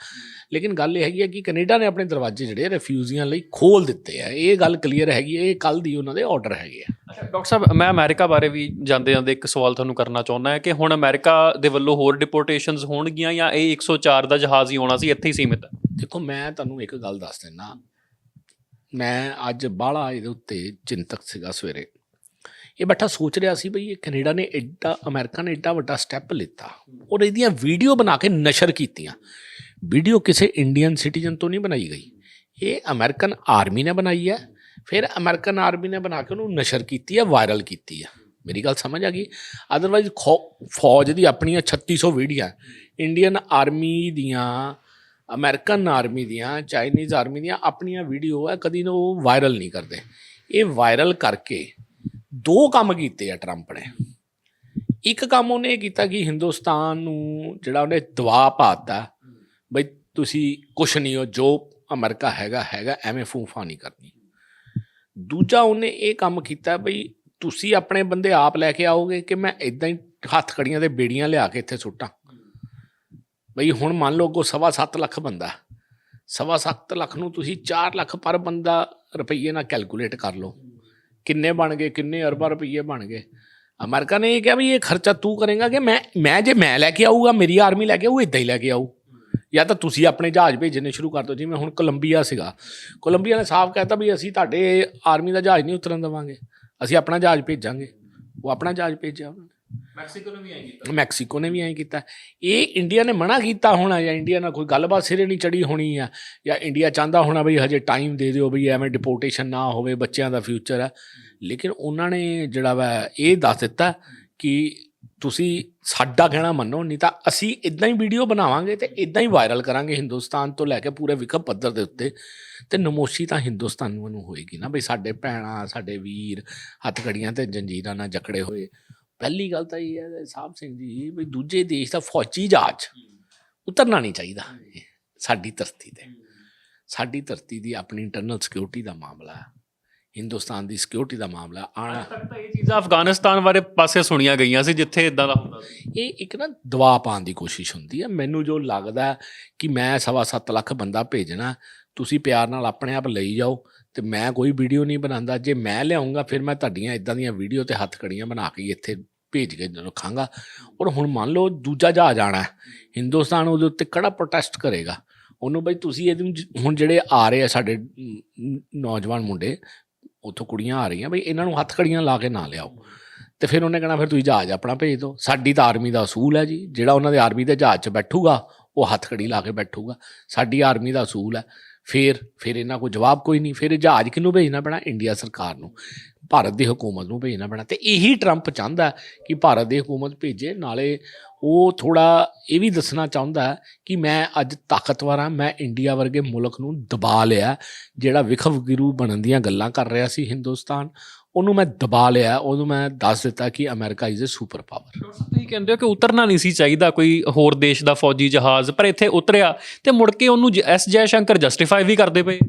ਲੇਕਿਨ ਗੱਲ ਇਹ ਹੈਗੀ ਹੈ ਕਿ ਕੈਨੇਡਾ ਨੇ ਆਪਣੇ ਦਰਵਾਜ਼ੇ ਜਿਹੜੇ ਰਿਫਿਊਜ਼ੀਆਂ ਲਈ ਖੋਲ ਦਿੱਤੇ ਆ। ਇਹ ਗੱਲ ਕਲੀਅਰ ਹੈਗੀ ਹੈ ਇਹ ਕੱਲ ਦੀ ਉਹਨਾਂ ਦੇ ਆਰਡਰ ਹੈਗੇ ਆ। ਅੱਛਾ, ਡਾਕਟਰ ਸਾਹਿਬ, ਮੈਂ ਅਮਰੀਕਾ ਬਾਰੇ ਵੀ ਜਾਂਦੇ ਜਾਂਦੇ ਇੱਕ ਸਵਾਲ ਤੁਹਾਨੂੰ ਕਰਨਾ ਚਾਹੁੰਦਾ ਹਾਂ ਕਿ ਹੁਣ ਅਮਰੀਕਾ ਦੇ ਵੱਲੋਂ ਹੋਰ ਡਿਪੋਰਟੇਸ਼ਨਸ ਹੋਣਗੀਆਂ ਜਾਂ ਇਹ 104 ਦਾ ਜਹਾਜ਼ ਹੀ ਆਉਣਾ ਸੀ, ਇੱਥੇ ਹੀ ਸੀਮਿਤ ਹੈ। ਦੇਖੋ, ਮੈਂ ਤੁਹਾਨੂੰ ਇੱਕ ਗੱਲ ਦੱਸ ਦਿੰਦਾ। ਮੈਂ ਅੱਜ ਬਾਹਲਾ ਇਹਦੇ ਉੱਤੇ ਚਿੰਤਕ ਸੀਗਾ ਸਵੇਰੇ। ਇਹ ਬੈਠਾ ਸੋਚ ਰਿਹਾ ਸੀ ਬਈ ਇਹ ਕੈਨੇਡਾ ਨੇ ਐਡਾ ਅਮਰੀਕਾ ਨੇ ਐਡਾ ਵੱਡਾ ਸਟੈਪ ਲਿੱਤਾ ਔਰ ਇਹਦੀਆਂ ਵੀਡੀਓ ਬਣਾ ਕੇ ਨਸ਼ਰ ਕੀਤੀਆਂ। ਵੀਡੀਓ ਕਿਸੇ ਇੰਡੀਅਨ ਸਿਟੀਜ਼ਨ ਤੋਂ ਨਹੀਂ ਬਣਾਈ ਗਈ। ਇਹ ਅਮਰੀਕਨ ਆਰਮੀ ਨੇ ਬਣਾਈ ਹੈ। ਫਿਰ ਅਮਰੀਕਨ ਆਰਮੀ ਨੇ ਬਣਾ ਕੇ ਉਹਨੂੰ ਨਸ਼ਰ ਕੀਤੀ ਹੈ, ਵਾਇਰਲ ਕੀਤੀ ਹੈ। ਮੇਰੀ ਗੱਲ ਸਮਝ ਆ ਗਈ? ਅਦਰਵਾਈਜ਼ ਫੌਜ ਦੀ ਆਪਣੀਆਂ 3600 ਵੀਡੀਓ ਇੰਡੀਅਨ ਆਰਮੀ ਦੀਆਂ ਅਮਰੀਕਨ ਆਰਮੀ ਦੀਆਂ ਚਾਈਨੀਜ਼ ਆਰਮੀ ਦੀਆਂ ਆਪਣੀਆਂ ਵੀਡੀਓ ਆ, ਕਦੀ ਨਾ ਉਹ ਵਾਇਰਲ ਨਹੀਂ ਕਰਦੇ। ਇਹ ਵਾਇਰਲ ਕਰਕੇ ਦੋ ਕੰਮ ਕੀਤੇ ਆ ਟਰੰਪ ਨੇ। ਇੱਕ ਕੰਮ ਉਹਨੇ ਇਹ ਕੀਤਾ ਕਿ ਹਿੰਦੁਸਤਾਨ ਨੂੰ ਜਿਹੜਾ ਉਹਨੇ ਦਬਾਅ ਪਾਤਾ, ਬਈ ਤੁਸੀਂ ਕੁਛ ਨਹੀਂ ਹੋ, ਜੋ ਅਮਰੀਕਾ ਹੈਗਾ ਹੈਗਾ, ਐਵੇਂ ਫੂਫਾ ਨਹੀਂ ਕਰਨੀ। ਦੂਜਾ ਉਹਨੇ ਇਹ ਕੰਮ ਕੀਤਾ ਬਈ ਤੁਸੀਂ ਆਪਣੇ ਬੰਦੇ ਆਪ ਲੈ ਕੇ ਆਓਗੇ ਕਿ ਮੈਂ ਇਦਾਂ ਹੀ ਹੱਥ ਕੜੀਆਂ ਦੇ ਬੇੜੀਆਂ ਲਿਆ ਕੇ ਇੱਥੇ ਸੁੱਟਾਂ? ਬਈ ਹੁਣ ਮੰਨ ਲਓ ਕੋ ਸਵਾ ਸੱਤ ਲੱਖ ਬੰਦਾ ਸਵਾ ਸੱਤ ਲੱਖ ਨੂੰ ਤੁਸੀਂ 4 ਲੱਖ ਪਰ ਬੰਦਾ ਰੁਪਈਏ ਨਾਲ ਕੈਲਕੂਲੇਟ ਕਰ ਲਓ। ਕਿੰਨੇ ਬਣ ਗਏ, ਕਿੰਨੇ ਅਰਬਾਂ ਰੁਪਈਏ ਬਣ ਗਏ। ਅਮਰੀਕਾ ਨੇ ਇਹ ਕਿਹਾ ਵੀ ਇਹ ਖਰਚਾ ਤੂੰ ਕਰੇਗਾ ਕਿ ਮੈਂ ਮੈਂ ਜੇ ਮੈਂ ਲੈ ਕੇ ਆਊਗਾ, ਮੇਰੀ ਆਰਮੀ ਲੈ ਕੇ ਆਊ ਇਦਾਂ ਹੀ ਲੈ ਕੇ ਆਊ। ਜਾਂ ਤਾਂ ਤੁਸੀਂ ਆਪਣੇ ਜਹਾਜ਼ ਭੇਜਣੇ ਸ਼ੁਰੂ ਕਰ ਦਿਓ। ਜਿਵੇਂ ਹੁਣ ਕੋਲੰਬੀਆ ਸੀਗਾ। ਕੋਲੰਬੀਆ ਨੇ ਸਾਫ਼ ਕਹਿਤਾ ਵੀ ਅਸੀਂ ਤੁਹਾਡੇ ਆਰਮੀ ਦਾ ਜਹਾਜ਼ ਨਹੀਂ ਉਤਰਨ ਦੇਵਾਂਗੇ। ਅਸੀਂ ਆਪਣਾ ਜਹਾਜ਼ ਭੇਜਾਂਗੇ ਉਹ ਆਪਣਾ ਜਹਾਜ਼ ਭੇਜਿਆ ਉਹਨਾਂ ਨੇ। ਮੈਕਸੀਕੋ ਨੇ ਵੀ ਐਂ ਕੀਤਾ। ਮੈਕਸੀਕੋ ਨੇ ਵੀ ਐਂ ਕੀਤਾ। ਇਹ ਇੰਡੀਆ ਨੇ ਮਨਾ ਕੀਤਾ ਹੋਣਾ ਜਾਂ ਇੰਡੀਆ ਨਾਲ ਕੋਈ ਗੱਲਬਾਤ ਸਿਰੇ ਨਹੀਂ ਚੜੀ ਹੋਣੀ ਆ ਜਾਂ ਇੰਡੀਆ ਚਾਹੁੰਦਾ ਹੋਣਾ ਬਈ ਹਜੇ ਟਾਈਮ ਦੇ ਦਿਓ ਬਈ ਐਵੇਂ ਡਿਪੋਰਟੇਸ਼ਨ ਨਾ ਹੋਵੇ ਬੱਚਿਆਂ ਦਾ ਫਿਊਚਰ ਹੈ ਲੇਕਿਨ ਉਹਨਾਂ ਨੇ ਜਿਹੜਾ ਵਾ ਇਹ ਦੱਸ ਦਿੱਤਾ ਕਿ ਤੁਸੀਂ ਸਾਡਾ ਕਹਿਣਾ ਮੰਨੋ ਨਹੀਂ ਤਾਂ ਅਸੀਂ ਇਦਾਂ ਹੀ ਵੀਡੀਓ ਬਣਾਵਾਂਗੇ ਤੇ ਇਦਾਂ ਹੀ ਵਾਇਰਲ ਕਰਾਂਗੇ ਹਿੰਦੁਸਤਾਨ ਤੋਂ ਲੈ ਕੇ ਪੂਰੇ ਵਿਖਮ ਪੱਧਰ ਦੇ ਉੱਤੇ ਤੇ ਨਮੋਸ਼ੀ ਤਾਂ ਹਿੰਦੁਸਤਾਨ ਨੂੰ ਹੋਏਗੀ ਨਾ ਬਈ ਸਾਡੇ ਭੈਣਾਂ ਸਾਡੇ ਵੀਰ ਹੱਥ ਘੜੀਆਂ ਤੇ ਜੰਜੀਰਾਂ ਨਾਲ ਜਕੜੇ ਹੋਏ। ਪਹਿਲੀ ਗੱਲ ਤਾਂ ਇਹ ਹੈ ਸਾਹਿਬ ਸਿੰਘ ਜੀ ਵੀ ਦੂਜੇ ਦੇਸ਼ ਦਾ ਫੌਜੀ ਜਹਾਜ਼ ਉਤਰਨਾ ਨਹੀਂ ਚਾਹੀਦਾ ਸਾਡੀ ਧਰਤੀ ਤੇ। ਸਾਡੀ ਧਰਤੀ ਦੀ ਆਪਣੀ ਇੰਟਰਨਲ ਸਿਕਿਉਰਿਟੀ ਦਾ ਮਾਮਲਾ ਹੈ। ਹਿੰਦੁਸਤਾਨ ਦੀ ਸਿਕਿਉਰਿਟੀ ਦਾ ਮਾਮਲਾ। ਆਣਾ ਤਾਂ ਇਹ ਚੀਜ਼ਾਂ ਅਫਗਾਨਿਸਤਾਨ ਬਾਰੇ ਪਾਸੇ ਸੁਣੀਆਂ ਗਈਆਂ ਸੀ ਜਿੱਥੇ ਇਦਾਂ ਦਾ ਹੁੰਦਾ ਸੀ। ਇਹ ਇੱਕ ਨਾ ਦਬਾਅ ਪਾਉਣ ਦੀ ਕੋਸ਼ਿਸ਼ ਹੁੰਦੀ ਹੈ ਮੈਨੂੰ ਜੋ ਲੱਗਦਾ ਕਿ ਮੈਂ ਸਵਾ ਸੱਤ ਲੱਖ ਬੰਦਾ ਭੇਜਣਾ ਤੁਸੀਂ ਪਿਆਰ ਨਾਲ ਆਪਣੇ ਆਪ ਲਈ ਜਾਓ ਤੇ ਮੈਂ ਕੋਈ ਵੀਡੀਓ ਨਹੀਂ ਬਣਾਉਂਦਾ। ਜੇ ਮੈਂ ਲਿਆਉਂਗਾ ਫਿਰ ਮੈਂ ਤੁਹਾਡੀਆਂ ਇਦਾਂ ਦੀਆਂ ਵੀਡੀਓ ਤੇ ਹੱਥ ਕੜੀਆਂ ਬਣਾ ਕੇ ਇੱਥੇ ਭੇਜ ਕੇ ਰੱਖਾਂਗਾ ਔਰ ਹੁਣ ਮੰਨ ਲਓ ਦੂਜਾ ਜਹਾਜ਼ ਆਣਾ ਹਿੰਦੁਸਤਾਨ ਉਹਦੇ ਉੱਤੇ ਕੜਾ ਪ੍ਰੋਟੈਸਟ ਕਰੇਗਾ? ਉਹਨੂੰ ਬਈ ਤੁਸੀਂ ਇਹਨੂੰ ਹੁਣ ਜਿਹੜੇ ਆ ਰਹੇ ਆ ਸਾਡੇ ਨੌਜਵਾਨ ਮੁੰਡੇ ਉੱਥੋਂ ਕੁੜੀਆਂ ਆ ਰਹੀਆਂ, ਬਈ ਇਹਨਾਂ ਨੂੰ ਹੱਥ ਕੜੀਆਂ ਲਾ ਕੇ ਨਾ ਲਿਆਓ। ਤੇ ਫਿਰ ਉਹਨੇ ਕਹਿਣਾ, ਫਿਰ ਤੁਸੀਂ ਜਹਾਜ਼ ਆਪਣਾ ਭੇਜ ਦਿਓ। ਸਾਡੀ ਤਾਂ ਆਰਮੀ ਦਾ ਅਸੂਲ ਹੈ ਜੀ। ਜਿਹੜਾ ਉਹਨਾਂ ਦੇ ਆਰਮੀ ਦੇ ਜਹਾਜ਼ 'ਚ ਬੈਠੂਗਾ, ਉਹ ਹੱਥ ਕੜੀ ਲਾ ਕੇ ਬੈਠੂਗਾ। ਸਾਡੀ ਆਰਮੀ ਦਾ ਅਸੂਲ ਹੈ। ਫਿਰ ਫਿਰ ਇਹਨਾਂ ਕੋਲ ਜਵਾਬ ਕੋਈ ਨਹੀਂ, ਫਿਰ ਜਹਾਜ਼ ਕਿਹਨੂੰ ਭੇਜਣਾ ਪੈਣਾ? ਇੰਡੀਆ ਸਰਕਾਰ ਨੂੰ, ਭਾਰਤ ਦੀ ਹਕੂਮਤ ਨੂੰ ਭੇਜਣਾ ਪੈਣਾ। ਤੇ ਇਹੀ ਟਰੰਪ ਚਾਹੁੰਦਾ ਕਿ ਭਾਰਤ ਦੀ ਹਕੂਮਤ ਭੇਜੇ, ਨਾਲੇ ਉਹ ਥੋੜਾ ਇਹ ਵੀ ਦੱਸਣਾ ਚਾਹੁੰਦਾ ਕਿ ਮੈਂ ਅੱਜ ਤਾਕਤਵਰ ਹਾਂ, ਮੈਂ ਇੰਡੀਆ ਵਰਗੇ ਮੁਲਕ ਨੂੰ ਦਬਾ ਲਿਆ, ਜਿਹੜਾ ਵਿਖਵ ਗਿਰੂ ਬਣਨ ਦੀਆਂ ਗੱਲਾਂ ਕਰ ਰਿਹਾ ਸੀ ਹਿੰਦੁਸਤਾਨ। ਉਹਨੂੰ ਮੈਂ ਦਬਾ ਲਿਆ, ਉਹਨੂੰ ਮੈਂ ਦੱਸ ਦਿੱਤਾ ਕਿ America is a super power ਤੁਸੀਂ ਕਹਿੰਦੇ ਹੋ ਕਿ ਉਤਰਨਾ ਨਹੀਂ ਸੀ ਚਾਹੀਦਾ ਕੋਈ ਹੋਰ ਦੇਸ਼ ਦਾ ਫੌਜੀ ਜਹਾਜ਼, ਪਰ ਇੱਥੇ ਉਤਰਿਆ ਤੇ ਮੁੜ ਕੇ ਉਹਨੂੰ ਜ- ਐਸ ਜੈ ਸ਼ੰਕਰ ਜਸਟੀਫਾਈ ਵੀ ਕਰਦੇ ਪਏ।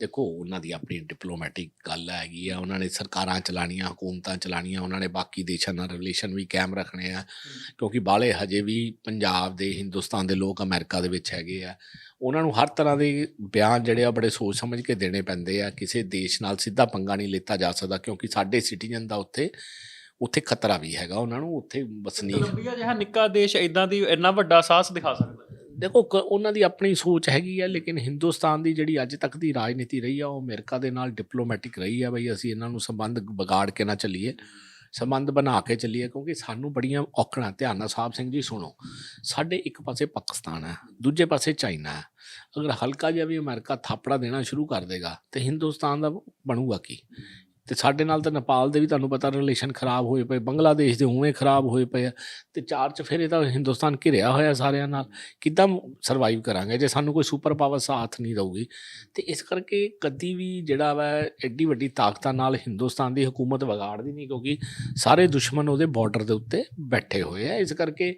ਦੇਖੋ ਉਹਨਾਂ ਦੀ ਆਪਣੀ ਡਿਪਲੋਮੈਟਿਕ ਗੱਲ ਹੈਗੀ ਆ ਉਹਨਾਂ ਨੇ ਸਰਕਾਰਾਂ ਚਲਾਣੀਆਂ ਹਕੂਮਤਾਂ ਚਲਾਣੀਆਂ ਉਹਨਾਂ ਨੇ ਬਾਕੀ ਦੇਸ਼ਾਂ ਨਾਲ ਰਿਲੇਸ਼ਨ ਵੀ ਕਾਇਮ ਰੱਖਣੇ ਆ ਕਿਉਂਕਿ ਬਾਲੇ ਹਜੇ ਵੀ ਪੰਜਾਬ ਦੇ ਹਿੰਦੁਸਤਾਨ ਦੇ ਲੋਕ ਅਮਰੀਕਾ ਦੇ ਵਿੱਚ ਹੈਗੇ ਆ। ਉਹਨਾਂ ਨੂੰ ਹਰ ਤਰ੍ਹਾਂ ਦੇ ਬਿਆਨ ਜਿਹੜੇ ਆ ਬੜੇ ਸੋਚ ਸਮਝ ਕੇ ਦੇਣੇ ਪੈਂਦੇ ਆ ਕਿਸੇ ਦੇਸ਼ ਨਾਲ ਸਿੱਧਾ ਪੰਗਾ ਨਹੀਂ ਲਿੱਤਾ ਜਾ ਸਕਦਾ ਕਿਉਂਕਿ ਸਾਡੇ ਸਿਟੀਜ਼ਨ ਦਾ ਉੱਥੇ ਉੱਥੇ ਖਤਰਾ ਵੀ ਹੈਗਾ ਉਹਨਾਂ ਨੂੰ ਉੱਥੇ ਵਸਨੀਕ ਕੋਲੰਬੀਆ ਜਿਹਾ ਨਿੱਕਾ ਦੇਸ਼ ਇਦਾਂ ਦੀ ਇੰਨਾ ਵੱਡਾ ਸਾਹਸ ਦਿਖਾ ਸਕਦਾ। ਦੇਖੋ, ਕ- ਉਹਨਾਂ ਦੀ ਆਪਣੀ ਸੋਚ ਹੈਗੀ ਹੈ ਲੇਕਿਨ ਹਿੰਦੁਸਤਾਨ ਦੀ ਜਿਹੜੀ ਅੱਜ ਤੱਕ ਦੀ ਰਾਜਨੀਤੀ ਰਹੀ ਆ, ਉਹ ਅਮਰੀਕਾ ਦੇ ਨਾਲ ਡਿਪਲੋਮੈਟਿਕ ਰਹੀ ਆ ਬਈ, ਅਸੀਂ ਇਹਨਾਂ ਨੂੰ ਸੰਬੰਧ ਵਿਗਾੜ ਕੇ ਨਾ ਚੱਲੀਏ, ਸੰਬੰਧ ਬਣਾ ਕੇ ਚੱਲੀਏ, ਕਿਉਂਕਿ ਸਾਨੂੰ ਬੜੀਆਂ ਔਕੜਾਂ ਧਿਆਨ ਨਾਲ ਸਾਹਿਬ ਸਿੰਘ ਜੀ ਸੁਣੋ, ਸਾਡੇ ਇੱਕ ਪਾਸੇ ਪਾਕਿਸਤਾਨ ਹੈ ਦੂਜੇ ਪਾਸੇ ਚਾਈਨਾ ਹੈ ਅਗਰ ਹਲਕਾ ਜਿਹਾ ਵੀ ਅਮਰੀਕਾ ਥਾਪੜਾ ਦੇਣਾ ਸ਼ੁਰੂ ਕਰ ਦੇਗਾ, ਤੇ ਹਿੰਦੁਸਤਾਨ ਦਾ ਬਣੂਗਾ ਕੀ? ਤੇ ਸਾਡੇ ਨਾਲ ਤਾਂ ਨੇਪਾਲ ਦੇ ਵੀ ਤੁਹਾਨੂੰ ਪਤਾ ਰਿਲੇਸ਼ਨ ਖਰਾਬ ਹੋਏ ਪਏ, ਬੰਗਲਾਦੇਸ਼ ਦੇ ਉਵੇਂ ਖਰਾਬ ਹੋਏ ਪਏ ਆ, ਤੇ ਚਾਰ ਚ ਫਿਰ ਇਹ ਤਾਂ ਹਿੰਦੁਸਤਾਨ ਘਿਰਿਆ ਹੋਇਆ ਸਾਰਿਆਂ ਨਾਲ, ਕਿੱਦਾਂ ਸਰਵਾਈਵ ਕਰਾਂਗੇ ਜੇ ਸਾਨੂੰ ਕੋਈ ਸੁਪਰ ਪਾਵਰ ਸਾਥ ਨਹੀਂ ਦਊਗੀ? ਤੇ ਇਸ ਕਰਕੇ ਕਦੀ ਵੀ ਜਿਹੜਾ ਵਾ ਐਡੀ ਵੱਡੀ ਤਾਕਤਾਂ ਨਾਲ ਹਿੰਦੁਸਤਾਨ ਦੀ ਹਕੂਮਤ ਵਿਗਾੜਦੀ ਨਹੀਂ, ਕਿਉਂਕਿ ਸਾਰੇ ਦੁਸ਼ਮਣ ਉਹਦੇ ਬਾਰਡਰ ਦੇ ਉੱਤੇ ਬੈਠੇ ਹੋਏ ਆ, ਇਸ ਕਰਕੇ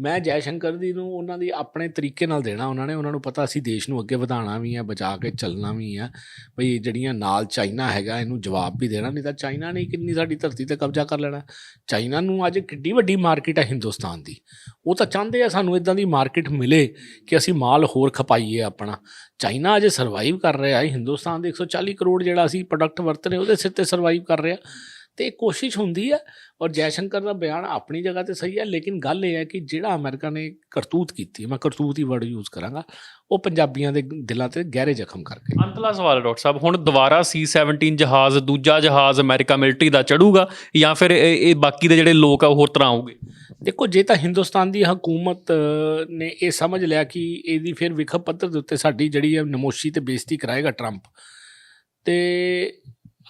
ਮੈਂ ਜੈ ਸ਼ੰਕਰ ਜੀ ਨੂੰ ਉਹਨਾਂ ਦੀ ਆਪਣੇ ਤਰੀਕੇ ਨਾਲ ਦੇਣਾ ਉਹਨਾਂ ਨੇ, ਉਹਨਾਂ ਨੂੰ ਪਤਾ ਅਸੀਂ ਦੇਸ਼ ਨੂੰ ਅੱਗੇ ਵਧਾਉਣਾ ਵੀ ਆ, ਬਚਾ ਕੇ ਚੱਲਣਾ ਵੀ ਆ। ਬਈ ਜਿਹੜੀਆਂ ਨਾਲ ਚਾਈਨਾ ਹੈਗਾ, ਇਹਨੂੰ ਜਵਾਬ ਵੀ ਦੇਣਾ, ਨਹੀਂ ਤਾਂ ਚਾਈਨਾ ਨੇ ਕਿੰਨੀ ਸਾਡੀ ਧਰਤੀ ਤੇ ਕਬਜ਼ਾ ਕਰ ਲੈਣਾ। ਚਾਈਨਾ ਨੂੰ ਅੱਜ ਕਿੱਡੀ ਵੱਡੀ ਮਾਰਕੀਟ ਹੈ ਹਿੰਦੁਸਤਾਨ ਦੀ। ਉਹ ਤਾਂ ਚਾਹੁੰਦੇ ਆ ਸਾਨੂੰ ਇਦਾਂ ਦੀ ਮਾਰਕੀਟ ਮਿਲੇ ਕਿ ਅਸੀਂ ਮਾਲ ਹੋਰ ਖਪਾਈਏ ਆਪਣਾ। ਚਾਈਨਾ ਅਜੇ ਸਰਵਾਈਵ ਕਰ ਰਿਹਾ ਹੈ। ਹਿੰਦੁਸਤਾਨ ਦੇ 140 ਕਰੋੜ ਜਿਹੜਾ ਅਸੀਂ ਪ੍ਰੋਡਕਟ ਵਰਤ ਰਹੇ, ਉਹਦੇ ਸਿਰ ਤੇ ਸਰਵਾਈਵ ਕਰ ਰਿਹਾ। ਤੇ ਕੋਸ਼ਿਸ਼ ਹੁੰਦੀ ਹੈ ਔਰ ਜੈਸ਼ੰਕਰ ਦਾ ਬਿਆਨ ਆਪਣੀ ਜਗ੍ਹਾ ਤੇ ਸਹੀ ਹੈ ਲੇਕਿਨ ਗੱਲ ਇਹ ਹੈ ਕਿ ਜਿਹੜਾ ਅਮਰੀਕਾ ਨੇ ਕਰਤੂਤ ਕੀਤੀ ਮੈਂ ਕਰਤੂਤ ਹੀ ਵਰਡ ਯੂਜ਼ ਕਰਾਂਗਾ ਉਹ ਪੰਜਾਬੀਆਂ ਦੇ ਦਿਲਾਂ ਤੇ ਗਹਿਰੇ ਜ਼ਖਮ ਕਰ ਗਈ ਅੰਤਲਾ ਸਵਾਲ ਡਾਕਟਰ ਸਾਹਿਬ ਹੁਣ ਦੁਬਾਰਾ C17 ਜਹਾਜ਼ ਦੂਜਾ ਜਹਾਜ਼ ਅਮਰੀਕਾ ਮਿਲਟਰੀ ਦਾ ਚੜੂਗਾ ਜਾਂ ਫਿਰ ਇਹ ਬਾਕੀ ਦੇ ਜਿਹੜੇ ਲੋਕ ਆ ਉਹ ਹੋਰ ਤਰ੍ਹਾਂ ਆਉਗੇ ਦੇਖੋ ਜੇ ਤਾਂ ਹਿੰਦੁਸਤਾਨ ਦੀ ਹਕੂਮਤ ਨੇ ਇਹ ਸਮਝ ਲਿਆ ਕਿ ਇਹਦੀ ਫਿਰ ਵਿਖਮ ਪੱਧਰ ਦੇ ਉੱਤੇ ਸਾਡੀ ਜਿਹੜੀ ਹੈ ਨਮੋਸ਼ੀ ਤੇ ਬੇਇੱਜ਼ਤੀ ਕਰਾਏਗਾ ਟਰੰਪ ਤੇ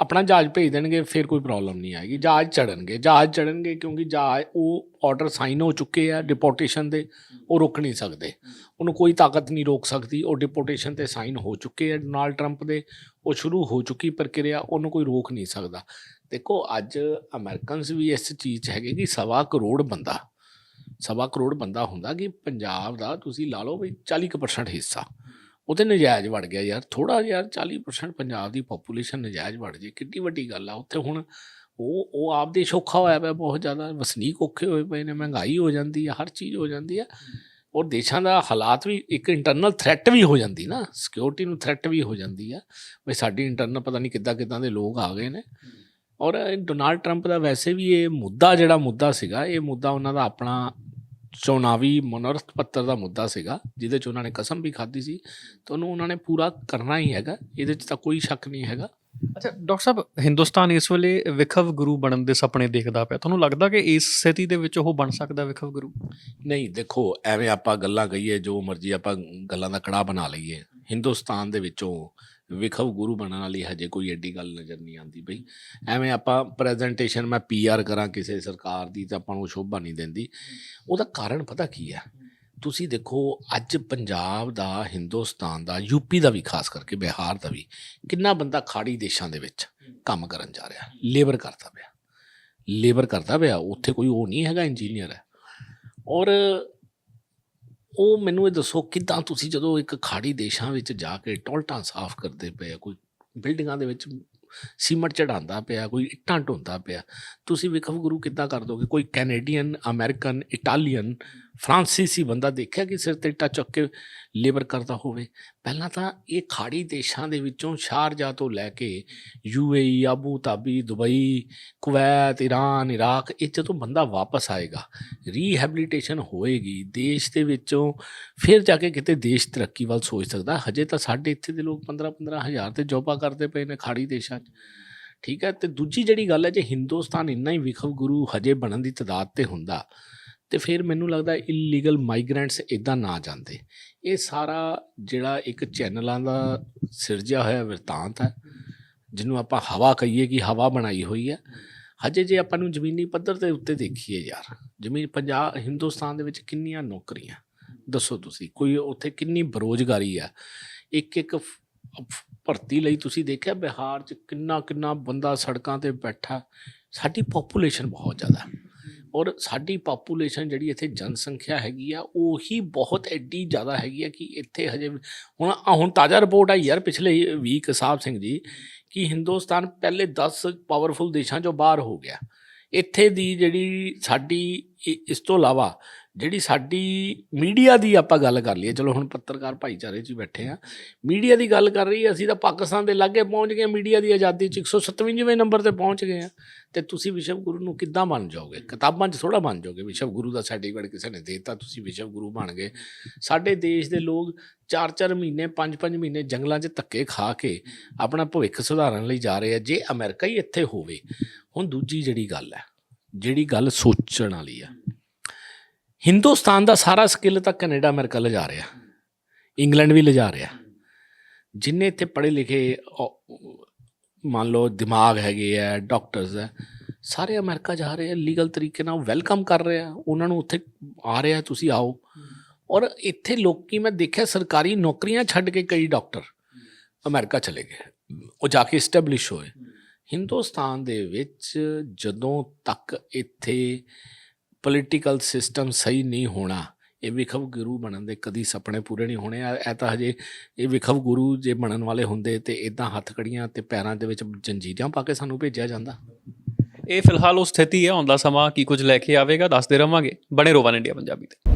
ਆਪਣਾ ਜਹਾਜ਼ ਭੇਜ ਦੇਣਗੇ, ਫਿਰ ਕੋਈ ਪ੍ਰੋਬਲਮ ਨਹੀਂ ਆਏਗੀ। ਜਹਾਜ਼ ਚੜਨਗੇ ਜਹਾਜ਼ ਚੜਨਗੇ ਕਿਉਂਕਿ ਜਹਾਜ਼, ਉਹ ਆਰਡਰ ਸਾਈਨ ਹੋ ਚੁੱਕੇ ਆ ਡਿਪੋਰਟੇਸ਼ਨ ਦੇ, ਉਹ ਰੁਕ ਨਹੀਂ ਸਕਦੇ। ਉਹਨੂੰ ਕੋਈ ਤਾਕਤ ਨਹੀਂ ਰੋਕ ਸਕਦੀ। ਉਹ ਡਿਪੋਰਟੇਸ਼ਨ ਤੇ ਸਾਈਨ ਹੋ ਚੁੱਕੇ ਆ ਡੋਨਾਲਡ ਟਰੰਪ ਦੇ। ਉਹ ਸ਼ੁਰੂ ਹੋ ਚੁੱਕੀ ਪ੍ਰਕਿਰਿਆ, ਉਹਨੂੰ ਕੋਈ ਰੋਕ ਨਹੀਂ ਸਕਦਾ। ਦੇਖੋ, ਅੱਜ ਅਮਰੀਕਨਸ ਵੀ ਇਸ ਚੀਜ਼ 'ਚ ਹੈਗੇ ਕਿ ਸਵਾ ਕਰੋੜ ਬੰਦਾ, ਸਵਾ ਕਰੋੜ ਬੰਦਾ ਹੁੰਦਾ ਕਿ ਪੰਜਾਬ ਦਾ ਤੁਸੀਂ ਲਾ ਲਓ ਵੀ 40% ਹਿੱਸਾ। ਉਹ ਤੇ ਨਜਾਇਜ਼ ਵੜ ਗਿਆ ਯਾਰ। ਥੋੜਾ ਯਾਰ 40% ਪੰਜਾਬ ਦੀ ਪੋਪੂਲੇਸ਼ਨ ਨਜਾਇਜ਼ ਵੜ ਜੇ। ਕਿੰਨੀ ਵੱਡੀ ਗੱਲ ਆ। ਉੱਥੇ ਹੁਣ ਉਹ ਉਹ ਆਪ ਦੇ ਸੌਖਾ ਹੋਇਆ ਪਿਆ, ਬਹੁਤ ਜ਼ਿਆਦਾ ਵਸਨੀਕ ਔਖੇ ਹੋਏ ਪਏ ਨੇ, ਮਹਿੰਗਾਈ ਹੋ ਜਾਂਦੀ ਆ, ਹਰ ਚੀਜ਼ ਹੋ ਜਾਂਦੀ ਹੈ ਔਰ ਦੇਸ਼ਾਂ ਦਾ ਹਾਲਾਤ ਵੀ, ਇੱਕ ਇੰਟਰਨਲ ਥ੍ਰੈਟ ਵੀ ਹੋ ਜਾਂਦੀ ਨਾ। ਸਿਕਿਉਰਿਟੀ ਨੂੰ ਥ੍ਰੈਟ ਵੀ ਹੋ ਜਾਂਦੀ ਆ। ਵੀ ਸਾਡੀ ਇੰਟਰਨਲ ਪਤਾ ਨਹੀਂ ਕਿੱਦਾਂ ਕਿੱਦਾਂ ਦੇ ਲੋਕ ਆ ਗਏ ਨੇ। ਔਰ ਡੋਨਾਲਡ ਟਰੰਪ ਦਾ ਵੈਸੇ ਵੀ ਇਹ ਮੁੱਦਾ, ਜਿਹੜਾ ਮੁੱਦਾ ਸੀਗਾ, ਇਹ ਮੁੱਦਾ ਉਹਨਾਂ ਦਾ ਆਪਣਾ ਚੋਣਾਵੀ ਮਨੋਰਥ ਪੱਤਰ ਦਾ ਮੁੱਦਾ ਸੀਗਾ ਜਿਹਦੇ 'ਚ ਉਹਨਾਂ ਨੇ ਕਸਮ ਵੀ ਖਾਧੀ ਸੀ ਤੇ ਉਹਨੂੰ ਉਹਨਾਂ ਨੇ ਪੂਰਾ ਕਰਨਾ ਹੀ ਹੈਗਾ ਇਹਦੇ 'ਚ ਤਾਂ ਕੋਈ ਸ਼ੱਕ ਨਹੀਂ ਹੈਗਾ। ਅੱਛਾ ਡਾਕਟਰ ਸਾਹਿਬ ਹਿੰਦੁਸਤਾਨ ਇਸ ਵੇਲੇ ਵਿਖਵ ਗੁਰੂ ਬਣਨ ਦੇ ਸੁਪਨੇ ਦੇਖਦਾ ਪਿਆ। ਤੁਹਾਨੂੰ ਲੱਗਦਾ ਕਿ ਇਸ ਸਥਿਤੀ ਦੇ ਵਿੱਚ ਉਹ ਬਣ ਸਕਦਾ ਵਿਖਵ ਗੁਰੂ? ਨਹੀਂ ਦੇਖੋ ਐਵੇਂ ਆਪਾਂ ਗੱਲਾਂ ਕਹੀਏ ਜੋ ਮਰਜ਼ੀ ਆਪਾਂ ਗੱਲਾਂ ਦਾ ਕੜਾ ਬਣਾ ਲਈਏ। ਹਿੰਦੁਸਤਾਨ ਦੇ ਵਿੱਚੋਂ ਵਿਖਵ ਗੁਰੂ ਬਣਨ ਵਾਲੀ ਹਜੇ ਕੋਈ ਐਡੀ ਗੱਲ ਨਜ਼ਰ ਨਹੀਂ ਆਉਂਦੀ ਬਈ। ਐਵੇਂ ਆਪਾਂ ਪ੍ਰੈਜੈਂਟੇਸ਼ਨ ਮੈਂ ਪੀਆਰ ਕਰਾਂ ਕਿਸੇ ਸਰਕਾਰ ਦੀ ਤਾਂ ਆਪਾਂ ਨੂੰ ਸ਼ੋਭਾ ਨਹੀਂ ਦਿੰਦੀ। ਉਹਦਾ ਕਾਰਨ ਪਤਾ ਕੀ ਹੈ? ਤੁਸੀਂ ਦੇਖੋ, ਅੱਜ ਪੰਜਾਬ ਦਾ, ਹਿੰਦੁਸਤਾਨ ਦਾ ਯੂਪੀ ਦਾ ਵੀ ਖਾਸ ਕਰਕੇ ਬਿਹਾਰ ਦਾ ਵੀ ਕਿੰਨਾ ਬੰਦਾ ਖਾੜੀ ਦੇਸ਼ਾਂ ਦੇ ਵਿੱਚ ਕੰਮ ਕਰਨ ਜਾ ਰਿਹਾ। ਲੇਬਰ ਕਰਦਾ ਪਿਆ। ਲੇਬਰ ਕਰਦਾ ਪਿਆ। ਉੱਥੇ ਕੋਈ ਉਹ ਨਹੀਂ ਹੈਗਾ ਇੰਜੀਨੀਅਰ ਹੈ। ਔਰ ਉਹ ਮੈਨੂੰ ਇਹ ਦੱਸੋ ਕਿਦਾਂ ਤੁਸੀਂ ਜਦੋਂ ਇੱਕ ਖਾੜੀ ਦੇਸ਼ਾਂ ਵਿੱਚ ਜਾ ਕੇ ਟੋਲਟਾਂ ਸਾਫ਼ ਕਰਦੇ ਪਏ ਆ, ਕੋਈ ਬਿਲਡਿੰਗਾਂ ਦੇ ਵਿੱਚ ਸੀਮਟ ਚੜਾਉਂਦਾ ਪਿਆ ਕੋਈ ਇੱਟਾਂ ਢੋਂਦਾ ਪਿਆ ਤੁਸੀਂ ਵਿਖਵ ਗੁਰੂ ਕਿੱਦਾਂ ਕਰ ਦੋਗੇ? ਕੋਈ ਕੈਨੇਡੀਅਨ ਅਮਰੀਕਨ ਇਟਾਲੀਅਨ ਫਰਾਂਸੀਸੀ ਬੰਦਾ ਦੇਖਿਆ ਕਿ ਸਿਰ ਤੇ ਟਾ ਚੁੱਕ ਕੇ ਲੇਬਰ ਕਰਦਾ ਹੋਵੇ? ਪਹਿਲਾਂ ਤਾਂ ਇਹ ਖਾੜੀ ਦੇਸ਼ਾਂ ਦੇ ਵਿੱਚੋਂ ਸ਼ਾਰਜਾ ਤੋਂ ਲੈ ਕੇ UAE Abu Dhabi, Dubai, Kuwait Iran Iraq, ਇਹ ਜਦੋਂ ਬੰਦਾ ਵਾਪਸ ਆਏਗਾ ਰੀਹੈਬਿਲਿਟੇਸ਼ਨ ਹੋਏਗੀ, ਦੇਸ਼ ਦੇ ਵਿੱਚੋਂ ਫਿਰ ਜਾ ਕੇ ਕਿਤੇ ਦੇਸ਼ ਤਰੱਕੀ ਵੱਲ ਸੋਚ ਸਕਦਾ। ਹਜੇ ਤਾਂ ਸਾਡੇ ਇੱਥੇ ਦੇ ਲੋਕ 15 15 ਹਜ਼ਾਰ ਤੇ ਜੋਬਾਂ ਕਰਦੇ ਪਏ ਨੇ ਖਾੜੀ ਦੇਸ਼ਾਂ 'ਚ। ਠੀਕ ਹੈ? ਤੇ ਦੂਜੀ ਜਿਹੜੀ ਗੱਲ ਹੈ, ਜੇ ਹਿੰਦੁਸਤਾਨ ਇੰਨਾ ਹੀ ਵਿਖਵ ਗੁਰੂ ਹਜੇ ਬਣਨ ਦੀ ਤਦਾਦ ਤੇ ਹੁੰਦਾ ਤੇ ਫਿਰ ਮੈਨੂੰ ਲੱਗਦਾ ਇਲੀਗਲ ਮਾਈਗ੍ਰੈਂਟਸ ਇਦਾਂ ਨਾ ਜਾਂਦੇ। ਇਹ ਸਾਰਾ ਜਿਹੜਾ ਇੱਕ ਚੈਨਲਾਂ ਦਾ ਸਿਰਜਿਆ ਹੋਇਆ ਵਰਤਾਂਤ ਹੈ, ਜਿਹਨੂੰ ਆਪਾਂ ਹਵਾ ਕਹੀਏ ਕਿ ਹਵਾ ਬਣਾਈ ਹੋਈ ਹੈ। ਹਜੇ ਜੇ ਆਪਾਂ ਨੂੰ ਜ਼ਮੀਨੀ ਪੱਧਰ ਦੇ ਉੱਤੇ ਦੇਖੀਏ ਯਾਰ, ਜ਼ਮੀਨ ਪੰਜਾਬ ਹਿੰਦੁਸਤਾਨ ਦੇ ਵਿੱਚ ਕਿੰਨੀਆਂ ਨੌਕਰੀਆਂ? ਦੱਸੋ ਤੁਸੀਂ, ਕੋਈ ਉੱਥੇ ਕਿੰਨੀ ਬਰੋਜ਼ਗਾਰੀ ਆ ਇੱਕ ਇੱਕ ਭਰਤੀ ਲਈ ਤੁਸੀਂ ਦੇਖਿਆ ਬਿਹਾਰ 'ਚ ਕਿੰਨਾ ਕਿੰਨਾ ਬੰਦਾ ਸੜਕਾਂ ਤੇ ਬੈਠਾ? ਸਾਡੀ ਪੋਪੂਲੇਸ਼ਨ ਬਹੁਤ ਜ਼ਿਆਦਾ ਹੈ। ਔਰ ਸਾਡੀ ਪਾਪੂਲੇਸ਼ਨ ਜਿਹੜੀ ਇੱਥੇ ਜਨਸੰਖਿਆ ਹੈਗੀ ਆ, ਉਹੀ ਬਹੁਤ ਐਡੀ ਜ਼ਿਆਦਾ ਹੈਗੀ ਆ ਕਿ ਇੱਥੇ ਹਜੇ ਹੁਣ ਹੁਣ ਤਾਜ਼ਾ ਰਿਪੋਰਟ ਆਈ ਯਾਰ ਪਿਛਲੇ ਵੀਕ ਸਾਹਿਬ ਸਿੰਘ ਜੀ ਕਿ ਹਿੰਦੁਸਤਾਨ ਪਹਿਲੇ 10 ਪਾਵਰਫੁਲ ਦੇਸ਼ਾਂ ਚੋਂ ਬਾਹਰ ਹੋ ਗਿਆ। ਇੱਥੇ ਦੀ ਜਿਹੜੀ ਸਾਡੀ ਇ- ਇਸ ਤੋਂ ਇਲਾਵਾ ਜਿਹੜੀ ਸਾਡੀ ਮੀਡੀਆ ਦੀ ਆਪਾਂ ਗੱਲ ਕਰ ਲਈਏ, ਚਲੋ ਹੁਣ ਪੱਤਰਕਾਰ ਭਾਈਚਾਰੇ 'ਚ ਹੀ ਬੈਠੇ ਆ ਮੀਡੀਆ ਦੀ ਗੱਲ ਕਰ ਰਹੀ ਅਸੀਂ ਤਾਂ ਪਾਕਿਸਤਾਨ ਦੇ ਲਾਗੇ ਪਹੁੰਚ ਗਏ, ਮੀਡੀਆ ਦੀ ਆਜ਼ਾਦੀ 'ਚ 157ਵੇਂ ਨੰਬਰ ਤੇ ਪਹੁੰਚ ਗਏ ਆ ਤੇ ਤੁਸੀਂ ਵਿਸ਼ਵ ਗੁਰੂ ਨੂੰ ਕਿੱਦਾਂ ਬਣ ਜਾਓਗੇ? ਕਿਤਾਬਾਂ 'ਚ ਥੋੜਾ ਬਣ ਜਾਓਗੇ, ਵਿਸ਼ਵ ਗੁਰੂ ਦਾ ਸਰਟੀਫਿਕੇਟ ਕਿਸੇ ਨੇ ਦੇਤਾ, ਤੁਸੀਂ ਵਿਸ਼ਵ ਗੁਰੂ ਬਣ ਗਏ। ਸਾਡੇ ਦੇਸ਼ ਦੇ ਲੋਕ 4-4 ਮਹੀਨੇ 5-5 ਮਹੀਨੇ ਜੰਗਲਾਂ 'ਚ ਧੱਕੇ ਖਾ ਕੇ ਆਪਣਾ ਭਵਿੱਖ ਸੁਧਾਰਨ ਲਈ ਜਾ ਰਹੇ ਆ, ਜੇ ਅਮਰੀਕਾ ਹੀ ਇੱਥੇ ਹੋਵੇ। ਹੁਣ ਦੂਜੀ ਜਿਹੜੀ ਗੱਲ ਹੈ, ਜਿਹੜੀ ਗੱਲ ਸੋਚਣ ਵਾਲੀ ਆ ਹਿੰਦੁਸਤਾਨ ਦਾ ਸਾਰਾ ਸਕਿੱਲ ਤਾਂ ਕੈਨੇਡਾ, ਅਮਰੀਕਾ ਲਿਜਾ ਰਿਹਾ। ਇੰਗਲੈਂਡ ਵੀ ਲਿਜਾ ਰਿਹਾ। ਜਿੰਨੇ ਇੱਥੇ ਪੜ੍ਹੇ ਲਿਖੇ ਮੰਨ ਲਓ ਦਿਮਾਗ ਹੈਗੇ ਆ ਡਾਕਟਰਸ ਹੈ ਸਾਰੇ ਅਮਰੀਕਾ ਜਾ ਰਹੇ ਆ ਲੀਗਲ ਤਰੀਕੇ ਨਾਲ ਵੈਲਕਮ ਕਰ ਰਹੇ ਆ। ਉਹਨਾਂ ਨੂੰ ਉੱਥੇ ਆ ਰਿਹਾ, ਤੁਸੀਂ ਆਓ। ਔਰ ਇੱਥੇ ਲੋਕੀ, ਮੈਂ ਦੇਖਿਆ ਸਰਕਾਰੀ ਨੌਕਰੀਆਂ ਛੱਡ ਕੇ ਕਈ ਡਾਕਟਰ ਅਮਰੀਕਾ ਚਲੇ ਗਏ। ਉਹ ਜਾ ਕੇ ਸਟੈਬਲਿਸ਼ ਹੋਏ। ਹਿੰਦੁਸਤਾਨ ਦੇ ਵਿੱਚ ਜਦੋਂ ਤੱਕ ਇੱਥੇ ਪੋਲੀਟੀਕਲ ਸਿਸਟਮ ਸਹੀ ਨਹੀਂ ਹੋਣਾ। ਇਹ ਵਿਖਵ ਗੁਰੂ ਬਣਨ ਦੇ ਕਦੀ ਸੁਪਨੇ ਪੂਰੇ ਨਹੀਂ ਹੋਣੇ। ਇਹ ਤਾਂ ਹਜੇ ਇਹ ਵਿਖਵ ਗੁਰੂ ਜੇ ਬਣਨ ਵਾਲੇ ਹੁੰਦੇ ਤੇ ਇਦਾਂ ਹੱਥ ਕੜੀਆਂ ਤੇ ਪੈਰਾਂ ਦੇ ਵਿੱਚ ਜੰਜੀਰਾਂ ਪਾ ਕੇ ਸਾਨੂੰ ਭੇਜਿਆ ਜਾਂਦਾ। ਇਹ ਫਿਲਹਾਲ ਉਹ ਸਥਿਤੀ ਹੈ। ਆਉਂਦਾ ਸਮਾਂ ਕੀ ਕੁਝ ਲੈ ਕੇ ਆਵੇਗਾ, ਦੱਸਦੇ ਰਵਾਂਗੇ। ਬਣੇ ਰੋਵਾਨ ਇੰਡੀਆ ਪੰਜਾਬੀ ਤੇ।